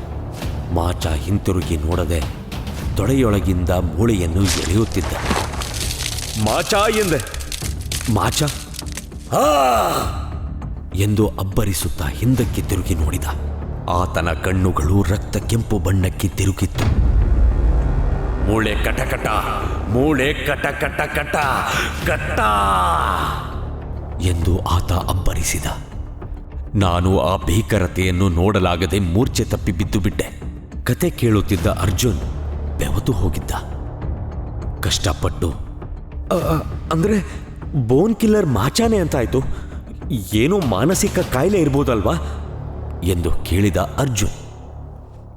ಮಾಚ ಹಿಂತಿರುಗಿ ನೋಡದೆ ತೊಡೆಯೊಳಗಿಂದ ಮೂಳೆಯನ್ನು ಎಳೆಯುತ್ತಿದ್ದ. ಮಾಚ ಎಂದೆ. ಮಾಚ? ಎಂದು ಅಬ್ಬರಿಸುತ್ತಾ ಹಿಂದಕ್ಕೆ ತಿರುಗಿ ನೋಡಿದ. ಆತನ ಕಣ್ಣುಗಳು ರಕ್ತ ಕೆಂಪು ಬಣ್ಣಕ್ಕೆ ತಿರುಗಿತ್ತು. ಮೂಳೆ ಕಟಕಟ ಮೂಳೆ ಕಟ ಕಟ ಕಟ, ಕಟ್ಟ ಎಂದು ಆತ ಅಬ್ಬರಿಸಿದ. ನಾನು ಆ ಭೀಕರತೆಯನ್ನು ನೋಡಲಾಗದೆ ಮೂರ್ಛೆ ತಪ್ಪಿ ಬಿದ್ದು ಬಿಟ್ಟೆ. ಕತೆ ಕೇಳುತ್ತಿದ್ದ ಅರ್ಜುನ್ ಬೆವತು ಹೋಗಿದ್ದ. ಕಷ್ಟಪಟ್ಟು ಅಂದರೆ ಬೋನ್ ಕಿಲ್ಲರ್ ಮಾಚಾನೆ ಅಂತಾಯ್ತು. ಏನೋ ಮಾನಸಿಕ ಕಾಯಿಲೆ ಇರ್ಬೋದಲ್ವಾ? ಎಂದು ಕೇಳಿದ ಅರ್ಜುನ್.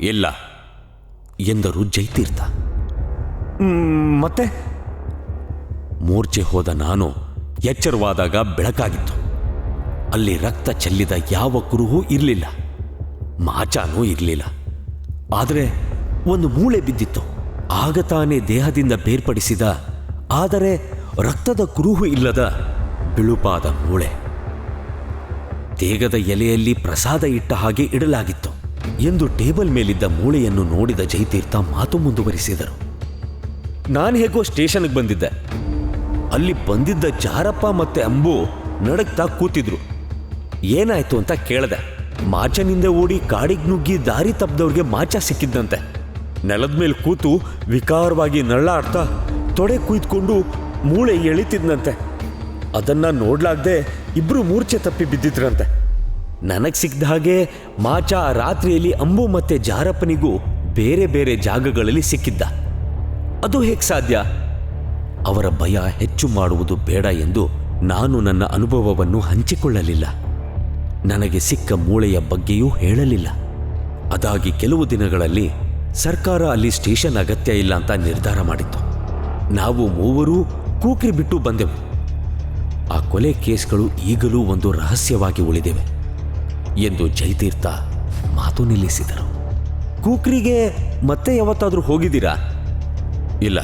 ಇಲ್ಲ ಎಂದರು ಜೈತೀರ್ಥ. "ಮ್, ಮತ್ತೆ? ಮೂರ್ಛೆ ಹೋದ ನಾನು ಎಚ್ಚರವಾದಾಗ ಬೆಳಕಾಗಿತ್ತು. ಅಲ್ಲಿ ರಕ್ತ ಚೆಲ್ಲಿದ ಯಾವ ಕುರುಹೂ ಇರಲಿಲ್ಲ. ಮಾಚಾನೂ ಇರಲಿಲ್ಲ. ಆದರೆ ಒಂದು ಮೂಳೆ ಬಿದ್ದಿತ್ತು. ಆಗ ತಾನೇ ದೇಹದಿಂದ ಬೇರ್ಪಡಿಸಿದ ಆದರೆ ರಕ್ತದ ಕುರುಹು ಇಲ್ಲದ ಬಿಳುಪಾದ ಮೂಳೆ. ತೇಗದ ಎಲೆಯಲ್ಲಿ ಪ್ರಸಾದ ಇಟ್ಟ ಹಾಗೆ ಇಡಲಾಗಿತ್ತು ಎಂದು ಟೇಬಲ್ ಮೇಲಿದ್ದ ಮೂಳೆಯನ್ನು ನೋಡಿದ ಜೈತೀರ್ಥ ಮಾತು ಮುಂದುವರಿಸಿದರು. ನಾನು ಹೇಗೋ ಸ್ಟೇಷನ್ಗೆ ಬಂದಿದ್ದೆ. ಅಲ್ಲಿ ಬಂದಿದ್ದ ಜಾರಪ್ಪ ಮತ್ತೆ ಅಂಬು ನಡಕ್ತಾ ಕೂತಿದ್ರು. ಏನಾಯ್ತು ಅಂತ ಕೇಳಿದೆ. ಮಾಚನಿಂದ ಓಡಿ ಕಾಡಿಗೆ ನುಗ್ಗಿ ದಾರಿ ತಪ್ಪದವ್ರಿಗೆ ಮಾಚ ಸಿಕ್ಕಿದ್ದಂತೆ. ನೆಲದ ಮೇಲೆ ಕೂತು ವಿಕಾರವಾಗಿ ನಳ್ಳಾಡ್ತಾ ತೊಡೆ ಕುಯ್ದುಕೊಂಡು ಮೂಳೆ ಎಳಿತಿದ್ನಂತೆ. ಅದನ್ನ ನೋಡ್ಲಾಗ್ದೆ ಇಬ್ರು ಮೂರ್ಛೆ ತಪ್ಪಿ ಬಿದ್ದಿದ್ರಂತೆ. ನನಗ್ ಸಿಕ್ಕಿದ ಹಾಗೆ ಮಾಚ ರಾತ್ರಿಯಲ್ಲಿ ಅಂಬು ಮತ್ತೆ ಜಾರಪ್ಪನಿಗೂ ಬೇರೆ ಬೇರೆ ಜಾಗಗಳಲ್ಲಿ ಸಿಕ್ಕಿದ್ದ. ಅದು ಹೇಗೆ ಸಾಧ್ಯ? ಅವರ ಭಯ ಹೆಚ್ಚು ಮಾಡುವುದು ಬೇಡ ಎಂದು ನಾನು ನನ್ನ ಅನುಭವವನ್ನು ಹಂಚಿಕೊಳ್ಳಲಿಲ್ಲ. ನನಗೆ ಸಿಕ್ಕ ಮೂಳೆಯ ಬಗ್ಗೆಯೂ ಹೇಳಲಿಲ್ಲ. ಅದಾಗಿ ಕೆಲವು ದಿನಗಳಲ್ಲಿ ಸರ್ಕಾರ ಅಲ್ಲಿ ಸ್ಟೇಷನ್ ಅಗತ್ಯ ಇಲ್ಲ ಅಂತ ನಿರ್ಧಾರ ಮಾಡಿತ್ತು. ನಾವು ಮೂವರೂ ಕೂಕ್ರಿ ಬಿಟ್ಟು ಬಂದೆವು. ಆ ಕೊಲೆ ಕೇಸ್ಗಳು ಈಗಲೂ ಒಂದು ರಹಸ್ಯವಾಗಿ ಉಳಿದಿವೆ ಎಂದು ಜಯತೀರ್ಥ ಮಾತು ನಿಲ್ಲಿಸಿದರು. ಕೂಕ್ರಿಗೆ ಮತ್ತೆ ಯಾವತ್ತಾದರೂ ಹೋಗಿದ್ದೀರಾ? ಇಲ್ಲ,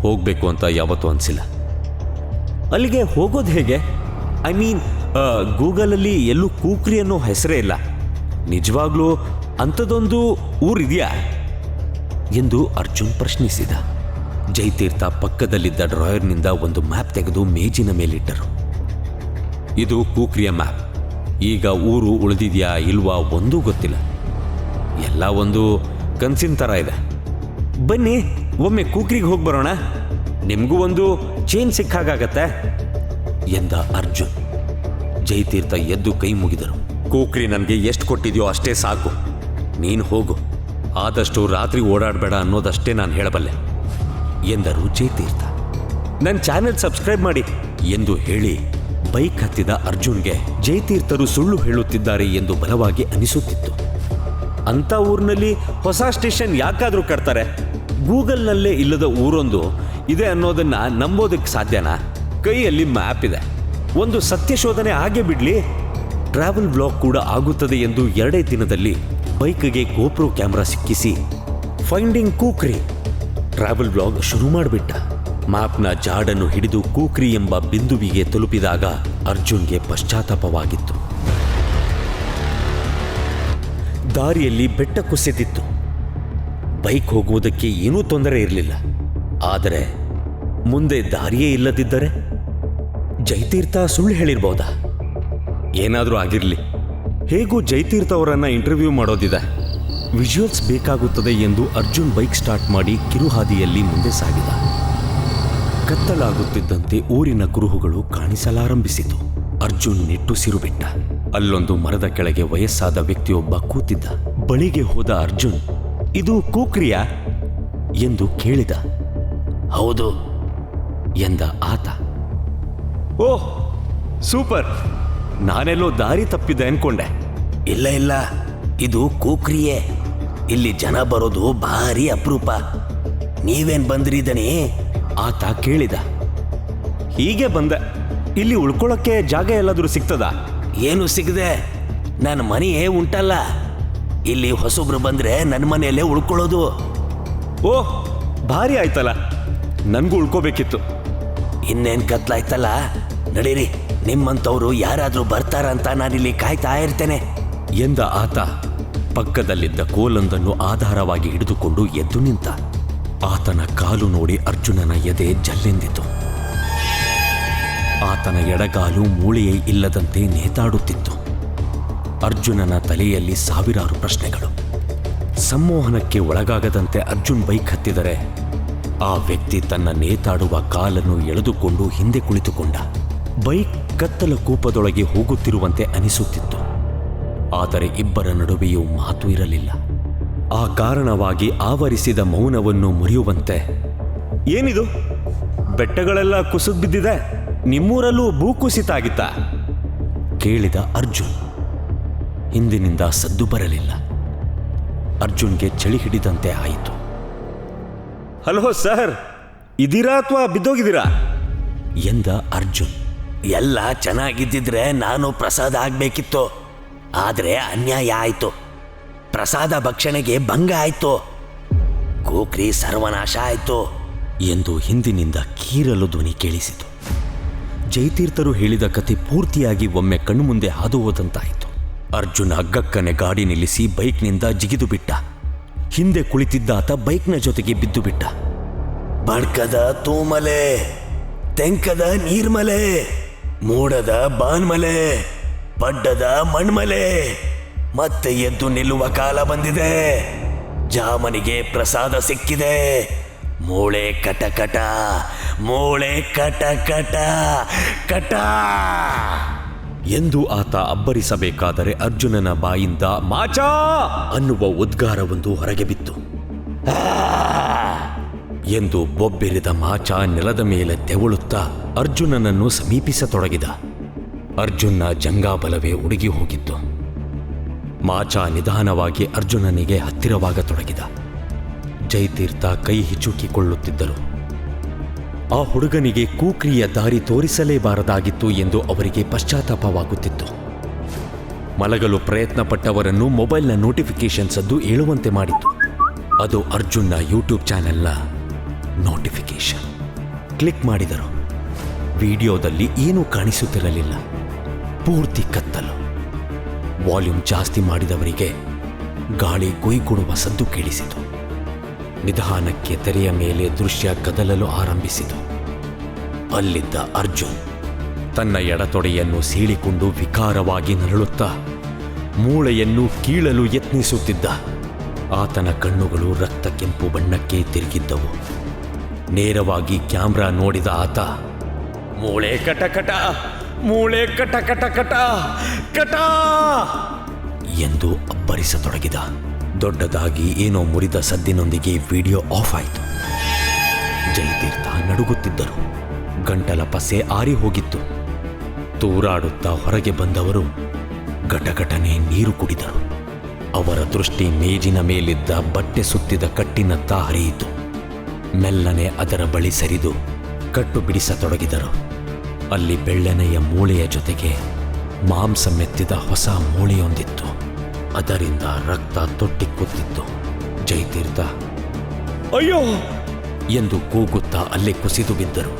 ಹೋಗಬೇಕು ಅಂತ ಯಾವತ್ತೂ ಅನಿಸಿಲ್ಲ. ಅಲ್ಲಿಗೆ ಹೋಗೋದು ಹೇಗೆ? ಐ ಮೀನ್ ಗೂಗಲಲ್ಲಿ ಎಲ್ಲೂ ಕೂಕ್ರಿ ಅನ್ನೋ ಹೆಸರೇ ಇಲ್ಲ. ನಿಜವಾಗ್ಲೂ ಅಂಥದ್ದೊಂದು ಊರಿದೆಯಾ? ಎಂದು ಅರ್ಜುನ್ ಪ್ರಶ್ನಿಸಿದ. ಜಯತೀರ್ಥ ಪಕ್ಕದಲ್ಲಿದ್ದ ಡ್ರಾಯರ್ನಿಂದ ಒಂದು ಮ್ಯಾಪ್ ತೆಗೆದು ಮೇಜಿನ ಮೇಲಿಟ್ಟರು. ಇದು ಕೂಕ್ರಿಯ ಮ್ಯಾಪ್. ಈಗ ಊರು ಉಳಿದಿದೆಯಾ ಇಲ್ವಾ ಒಂದೂ ಗೊತ್ತಿಲ್ಲ. ಎಲ್ಲ ಒಂದು ಕನ್ಸಿನ ಥರ ಇದೆ. ಬನ್ನಿ, ಒಮ್ಮೆ ಕೂಕ್ರಿಗೆ ಹೋಗಿ ಬರೋಣ. ನಿಮಗೂ ಒಂದು ಚೇನ್ ಸಿಕ್ಕಾಗತ್ತೆ, ಎಂದ ಅರ್ಜುನ್. ಜೈತೀರ್ಥ ಎದ್ದು ಕೈ ಮುಗಿದರು. ಕೂಕ್ರಿ ನನಗೆ ಎಷ್ಟು ಕೊಟ್ಟಿದೆಯೋ ಅಷ್ಟೇ ಸಾಕು. ನೀನು ಹೋಗು. ಆದಷ್ಟು ರಾತ್ರಿ ಓಡಾಡಬೇಡ ಅನ್ನೋದಷ್ಟೇ ನಾನು ಹೇಳಬಲ್ಲೆ. ಎಂದರು ಜಯತೀರ್ಥ. ನನ್ನ ಚಾನೆಲ್ ಸಬ್ಸ್ಕ್ರೈಬ್ ಮಾಡಿ ಎಂದು ಹೇಳಿ ಬೈಕ್ ಹತ್ತಿದ ಅರ್ಜುನ್ಗೆ ಜಯತೀರ್ಥರು ಸುಳ್ಳು ಹೇಳುತ್ತಿದ್ದಾರೆ ಎಂದು ಬಲವಾಗಿ ಅನಿಸುತ್ತಿತ್ತು. ಅಂತ ಊರಿನಲ್ಲಿ ಹೊಸ ಸ್ಟೇಷನ್ ಯಾಕಾದರೂ ಕಟ್ತಾರೆ? ಗೂಗಲ್ನಲ್ಲೇ ಇಲ್ಲದ ಊರೊಂದು ಇದೆ ಅನ್ನೋದನ್ನ ನಂಬೋದಕ್ಕೆ ಸಾಧ್ಯನಾ? ಕೈಯಲ್ಲಿ ಮ್ಯಾಪ್ ಇದೆ. ಒಂದು ಸತ್ಯ ಶೋಧನೆ ಹಾಗೆ ಬಿಡ್ಲಿ? ಟ್ರಾವೆಲ್ ಬ್ಲಾಗ್ ಕೂಡ ಆಗುತ್ತದೆ ಎಂದು ಎರಡೇ ದಿನದಲ್ಲಿ ಬೈಕ್ಗೆ ಗೋಪ್ರೋ ಕ್ಯಾಮ್ರಾ ಸಿಕ್ಕಿಸಿ ಫೈಂಡಿಂಗ್ ಕೂಕ್ರಿ. ಟ್ರಾವೆಲ್ ಬ್ಲಾಗ್ ಶುರು ಮಾಡಿಬಿಟ್ಟ. ಮ್ಯಾಪ್ನ ಜಾಡನ್ನು ಹಿಡಿದು ಕೂಕ್ರಿ ಎಂಬ ಬಿಂದುವಿಗೆ ತಲುಪಿದಾಗ ಅರ್ಜುನ್ಗೆ ಪಶ್ಚಾತ್ತಾಪವಾಗಿತ್ತು. ದಾರಿಯಲ್ಲಿ ಬೆಟ್ಟ ಕುಸಿದಿತ್ತು. ಬೈಕ್ ಹೋಗುವುದಕ್ಕೆ ಏನೂ ತೊಂದರೆ ಇರಲಿಲ್ಲ. ಆದರೆ ಮುಂದೆ ದಾರಿಯೇ ಇಲ್ಲದಿದ್ದರೆ? ಜೈತೀರ್ಥ ಸುಳ್ಳು ಹೇಳಿರ್ಬೋದಾ? ಏನಾದರೂ ಆಗಿರಲಿ. ಹೇಗೂ ಜೈತೀರ್ಥ ಅವರನ್ನು ಇಂಟರ್ವ್ಯೂ ಮಾಡೋದಿದೆ? ವಿಜುವಲ್ಸ್ ಬೇಕಾಗುತ್ತದೆ ಎಂದು ಅರ್ಜುನ್ ಬೈಕ್ ಸ್ಟಾರ್ಟ್ ಮಾಡಿ ಕಿರುಹಾದಿಯಲ್ಲಿ ಮುಂದೆ ಸಾಗಿದ. ಕತ್ತಲಾಗುತ್ತಿದ್ದಂತೆ ಊರಿನ ಕುರುಹುಗಳು ಕಾಣಿಸಲಾರಂಭಿಸಿತು. ಅರ್ಜುನ್ ನಿಟ್ಟುಸಿರು ಬಿಟ್ಟ ಅಲ್ಲೊಂದು ಮರದ ಕೆಳಗೆ ವಯಸ್ಸಾದ ವ್ಯಕ್ತಿಯೊಬ್ಬ ಕೂತಿದ್ದ. ಬಳಿಗೆ ಹೋದ ಅರ್ಜುನ್, ಇದು ಕೂಕ್ರಿಯ? ಎಂದು ಕೇಳಿದ. ಹೌದು, ಎಂದ ಆತ. Oh, super. ನಾನೆಲ್ಲೋ ದಾರಿ ತಪ್ಪಿದೆ ಅನ್ಕೊಂಡೆ. ಇಲ್ಲ ಇಲ್ಲ. ಇದು ಕೂಕ್ರಿಯೇ. ಇಲ್ಲಿ ಜನ ಬರೋದು ಭಾರಿ ಅಪರೂಪ. ನೀವೇನ್ ಬಂದ್ರಿ ದಣಿ? ಆತ ಕೇಳಿದ. ಹೀಗೆ ಬಂದ. ಇಲ್ಲಿ ಉಳ್ಕೊಳ್ಳೋಕ್ಕೆ ಜಾಗ ಎಲ್ಲಾದ್ರೂ ಸಿಗ್ತದ? ಏನು ಸಿಗದೆ. ನನ್ನ ಮನೆಯೇ ಉಂಟಲ್ಲ. ಇಲ್ಲಿ ಹೊಸೊಬ್ರು ಬಂದ್ರೆ ನನ್ನ ಮನೆಯಲ್ಲೇ ಉಳ್ಕೊಳ್ಳೋದು ಓಹ್ ಭಾರಿ ಆಯ್ತಲ್ಲ. ನನ್ಗೂ ಉಳ್ಕೋಬೇಕಿತ್ತು. ಇನ್ನೇನ್ ಕತ್ಲಾಯ್ತಲ್ಲ? ನಡೀರಿ ನಿಮ್ಮಂಥವ್ರು ಯಾರಾದ್ರೂ ಬರ್ತಾರಂತ ನಾನಿಲ್ಲಿ ಕಾಯ್ತಾ ಇರ್ತೇನೆ. ಎಂದ ಆತ. ಪಕ್ಕದಲ್ಲಿದ್ದ ಕೋಲೊಂದನ್ನು ಆಧಾರವಾಗಿ ಹಿಡಿದುಕೊಂಡು ಎದ್ದು ನಿಂತ ಆತನ ಕಾಲು ನೋಡಿ ಅರ್ಜುನನ ಎದೆ ಜಲ್ಲೆಂದಿತು. ಆತನ ಎಡಗಾಲು ಮೂಳೆಯೇ ಇಲ್ಲದಂತೆ ನೇತಾಡುತ್ತಿತ್ತು. ಅರ್ಜುನನ ತಲೆಯಲ್ಲಿ ಸಾವಿರಾರು ಪ್ರಶ್ನೆಗಳು. ಸಂಮೋಹನಕ್ಕೆ ಒಳಗಾಗದಂತೆ ಅರ್ಜುನ್ ಬೈಕ್ ಹತ್ತಿದರೆ ಆ ವ್ಯಕ್ತಿ ತನ್ನ ನೇತಾಡುವ ಕಾಲನ್ನು ಎಳೆದುಕೊಂಡು ಹಿಂದೆ ಕುಳಿತುಕೊಂಡ. ಬೈಕ್ ಕತ್ತಲ ಕೂಪದೊಳಗೆ ಹೋಗುತ್ತಿರುವಂತೆ ಅನಿಸುತ್ತಿತ್ತು. ಆದರೆ ಇಬ್ಬರ ನಡುವೆಯೂ ಮಾತು ಇರಲಿಲ್ಲ. ಆ ಕಾರಣವಾಗಿ ಆವರಿಸಿದ ಮೌನವನ್ನು ಮುರಿಯುವಂತೆ ಏನಿದು? ಬೆಟ್ಟಗಳೆಲ್ಲ ಕುಸಿದು ಬಿದ್ದಿದೆ. ನಿಮ್ಮೂರಲ್ಲೂ ಭೂಕುಸಿತ ಆಗಿತ್ತಾ ಕೇಳಿದ ಅರ್ಜುನ್. ಹಿಂದಿನಿಂದ ಸದ್ದು ಬರಲಿಲ್ಲ. ಅರ್ಜುನ್ಗೆ ಚಳಿ ಹಿಡಿದಂತೆ ಆಯಿತು. ಹಲೋ ಸರ್ ಇದೀರಾ ಅಥವಾ ಬಿದ್ದೋಗಿದ್ದೀರಾ? ಎಂದ ಅರ್ಜುನ್. ಎಲ್ಲ ಚೆನ್ನಾಗಿದ್ದಿದ್ರೆ ನಾನು ಪ್ರಸಾದ ಆಗ್ಬೇಕಿತ್ತು. ಆದ್ರೆ ಅನ್ಯಾಯ ಆಯಿತು. ಪ್ರಸಾದ ಭಕ್ಷಣೆಗೆ ಭಂಗ ಆಯಿತು. ಕೋಕ್ರಿ ಸರ್ವನಾಶ ಆಯಿತು. ಎಂದು ಹಿಂದಿನಿಂದ ಕೀರಲು ಧ್ವನಿ ಕೇಳಿಸಿತು. ಜಯತೀರ್ಥರು ಹೇಳಿದ ಕತೆ ಪೂರ್ತಿಯಾಗಿ ಒಮ್ಮೆ ಕಣ್ಣು ಹಾದು ಹೋದಂತಾಯಿತು ಅರ್ಜುನ ಗಕ್ಕನೆ ಗಾಡಿ ನಿಲ್ಲಿಸಿ ಬೈಕ್ನಿಂದ ಜಿಗಿದು ಬಿಟ್ಟ. ಹಿಂದೆ ಕುಳಿತಿದ್ದಾತ ಬೈಕ್ನ ಜೊತೆಗೆ ಬಿದ್ದು ಬಿಟ್ಟ. ಬಡ್ಕದ ತೂಮಲೆ ತೆಂಕದ ನೀರ್ಮಲೆ ಮೂಡದ ಬಾನ್ಮಲೆ. ಪಡ್ಡದ ಮಣ್ಮಲೆ. ಮತ್ತೆ ಎದ್ದು ನಿಲ್ಲುವ ಕಾಲ ಬಂದಿದೆ. ಜಾಮನಿಗೆ ಪ್ರಸಾದ ಸಿಕ್ಕಿದೆ. ಮೂಳೆ ಕಟಕಟ ಕಟ ಮೂಳೆ ಕಟ ಕಟ. ಕಟ ಎಂದು ಆತ ಅಬ್ಬರಿಸಬೇಕಾದರೆ ಅರ್ಜುನನ ಬಾಯಿಂದ ಮಾಚಾ ಅನ್ನುವ ಉದ್ಗಾರವೊಂದು ಹೊರಗೆ ಬಿತ್ತು. ಎಂದು ಬೊಬ್ಬೆರಿದ ಮಾಚಾ ನೆಲದ ಮೇಲೆ ತೆವಳುತ್ತಾ ಅರ್ಜುನನನ್ನು ಸಮೀಪಿಸತೊಡಗಿದ. ಅರ್ಜುನ್ನ ಜಂಗಾಬಲವೇ ಉಡುಗಿ ಹೋಗಿತ್ತು ಮಾಚ ನಿಧಾನವಾಗಿ ಅರ್ಜುನನಿಗೆ ಹತ್ತಿರವಾಗತೊಡಗಿದ ಜಯತೀರ್ಥ ಕೈ ಹಿಚುಕಿಕೊಳ್ಳುತ್ತಿದ್ದರು. ಆ ಹುಡುಗನಿಗೆ ಕೂಕ್ರಿಯ ದಾರಿ ತೋರಿಸಲೇಬಾರದಾಗಿತ್ತು ಎಂದು ಅವರಿಗೆ ಪಶ್ಚಾತ್ತಾಪವಾಗುತ್ತಿತ್ತು. ಮಲಗಲು ಪ್ರಯತ್ನಪಟ್ಟವರನ್ನು ಮೊಬೈಲ್ನ ನೋಟಿಫಿಕೇಶನ್ ಸದ್ದು ಏಳುವಂತೆ ಮಾಡಿತು ಅದು ಅರ್ಜುನ್ನ ಯೂಟ್ಯೂಬ್ ಚಾನೆಲ್ನ ನೋಟಿಫಿಕೇಶನ್ ಕ್ಲಿಕ್ ಮಾಡಿದರು. ವಿಡಿಯೋದಲ್ಲಿ ಏನೂ ಕಾಣಿಸುತ್ತಿರಲಿಲ್ಲ. ಪೂರ್ತಿ ಕತ್ತಲು. ವಾಲ್ಯೂಮ್ ಜಾಸ್ತಿ ಮಾಡಿದವರಿಗೆ ಗಾಳಿ ಕೊಯ್ಕೊಡುವ ಸದ್ದು ಕೇಳಿಸಿತು. ನಿಧಾನಕ್ಕೆ ತೆರೆಯ ಮೇಲೆ ದೃಶ್ಯ ಕದಲಲು ಆರಂಭಿಸಿತು. ಅಲ್ಲಿದ್ದ ಅರ್ಜುನ್ ತನ್ನ ಎಡತೊಡೆಯನ್ನು ಸೀಳಿಕೊಂಡು ವಿಕಾರವಾಗಿ ನರಳುತ್ತಾ ಮೂಳೆಯನ್ನು ಕೀಳಲು ಯತ್ನಿಸುತ್ತಿದ್ದ. ಆತನ ಕಣ್ಣುಗಳು ರಕ್ತ ಕೆಂಪು ಬಣ್ಣಕ್ಕೆ ತಿರುಗಿದ್ದವು. ನೇರವಾಗಿ ಕ್ಯಾಮ್ರಾ ನೋಡಿದ ಆತ, ಮೂಳೆ ಕಟಕಟ ಕಟ ಮೂಳೆ ಕಟ ಕಟ ಕಟ ಕಟ. ಎಂದು ಅಬ್ಬರಿಸತೊಡಗಿದ. ದೊಡ್ಡದಾಗಿ ಏನೋ ಮುರಿದ ಸದ್ದಿನೊಂದಿಗೆ ವಿಡಿಯೋ ಆಫ್ ಆಯಿತು. ಜಯತೀರ್ಥ ನಡುಗುತ್ತಿದ್ದರು. ಗಂಟಲ ಪಸೆ ಆರಿ ಹೋಗಿತ್ತು. ತೂರಾಡುತ್ತಾ ಹೊರಗೆ ಬಂದವರು ಘಟಘಟನೆ ನೀರು ಕುಡಿದರು. ಅವರ ದೃಷ್ಟಿ ಮೇಜಿನ ಮೇಲಿದ್ದ ಬಟ್ಟೆ ಸುತ್ತಿದ ಕಟ್ಟಿನತ್ತ ಹರಿಯಿತು. ಮೆಲ್ಲನೆ ಅದರ ಬಳಿ ಸರಿದು ಕಟ್ಟು ಬಿಡಿಸತೊಡಗಿದರು. ಅಲ್ಲಿ ಬೆಳ್ಳನೆಯ ಮೂಳೆಯ ಜೊತೆಗೆ ಮಾಂಸ ಮೆತ್ತಿದ ಹೊಸ ಮೂಳೆಯೊಂದಿತ್ತು. ಅದರಿಂದ ರಕ್ತ ತೊಟ್ಟಿಕ್ಕುತ್ತಿತ್ತು ಜಯತೀರ್ಥ, ಅಯ್ಯೋ! ಎಂದು ಕೂಗುತ್ತಾ ಅಲ್ಲಿ ಕುಸಿದು ಬಿದ್ದರು.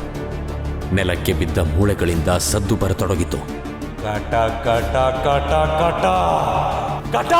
ನೆಲಕ್ಕೆ ಬಿದ್ದ ಮೂಳೆಗಳಿಂದ ಸದ್ದು ಬರತೊಡಗಿತು. ಕಟ ಕಟ ಕಟ ಕಟ ಕಟ!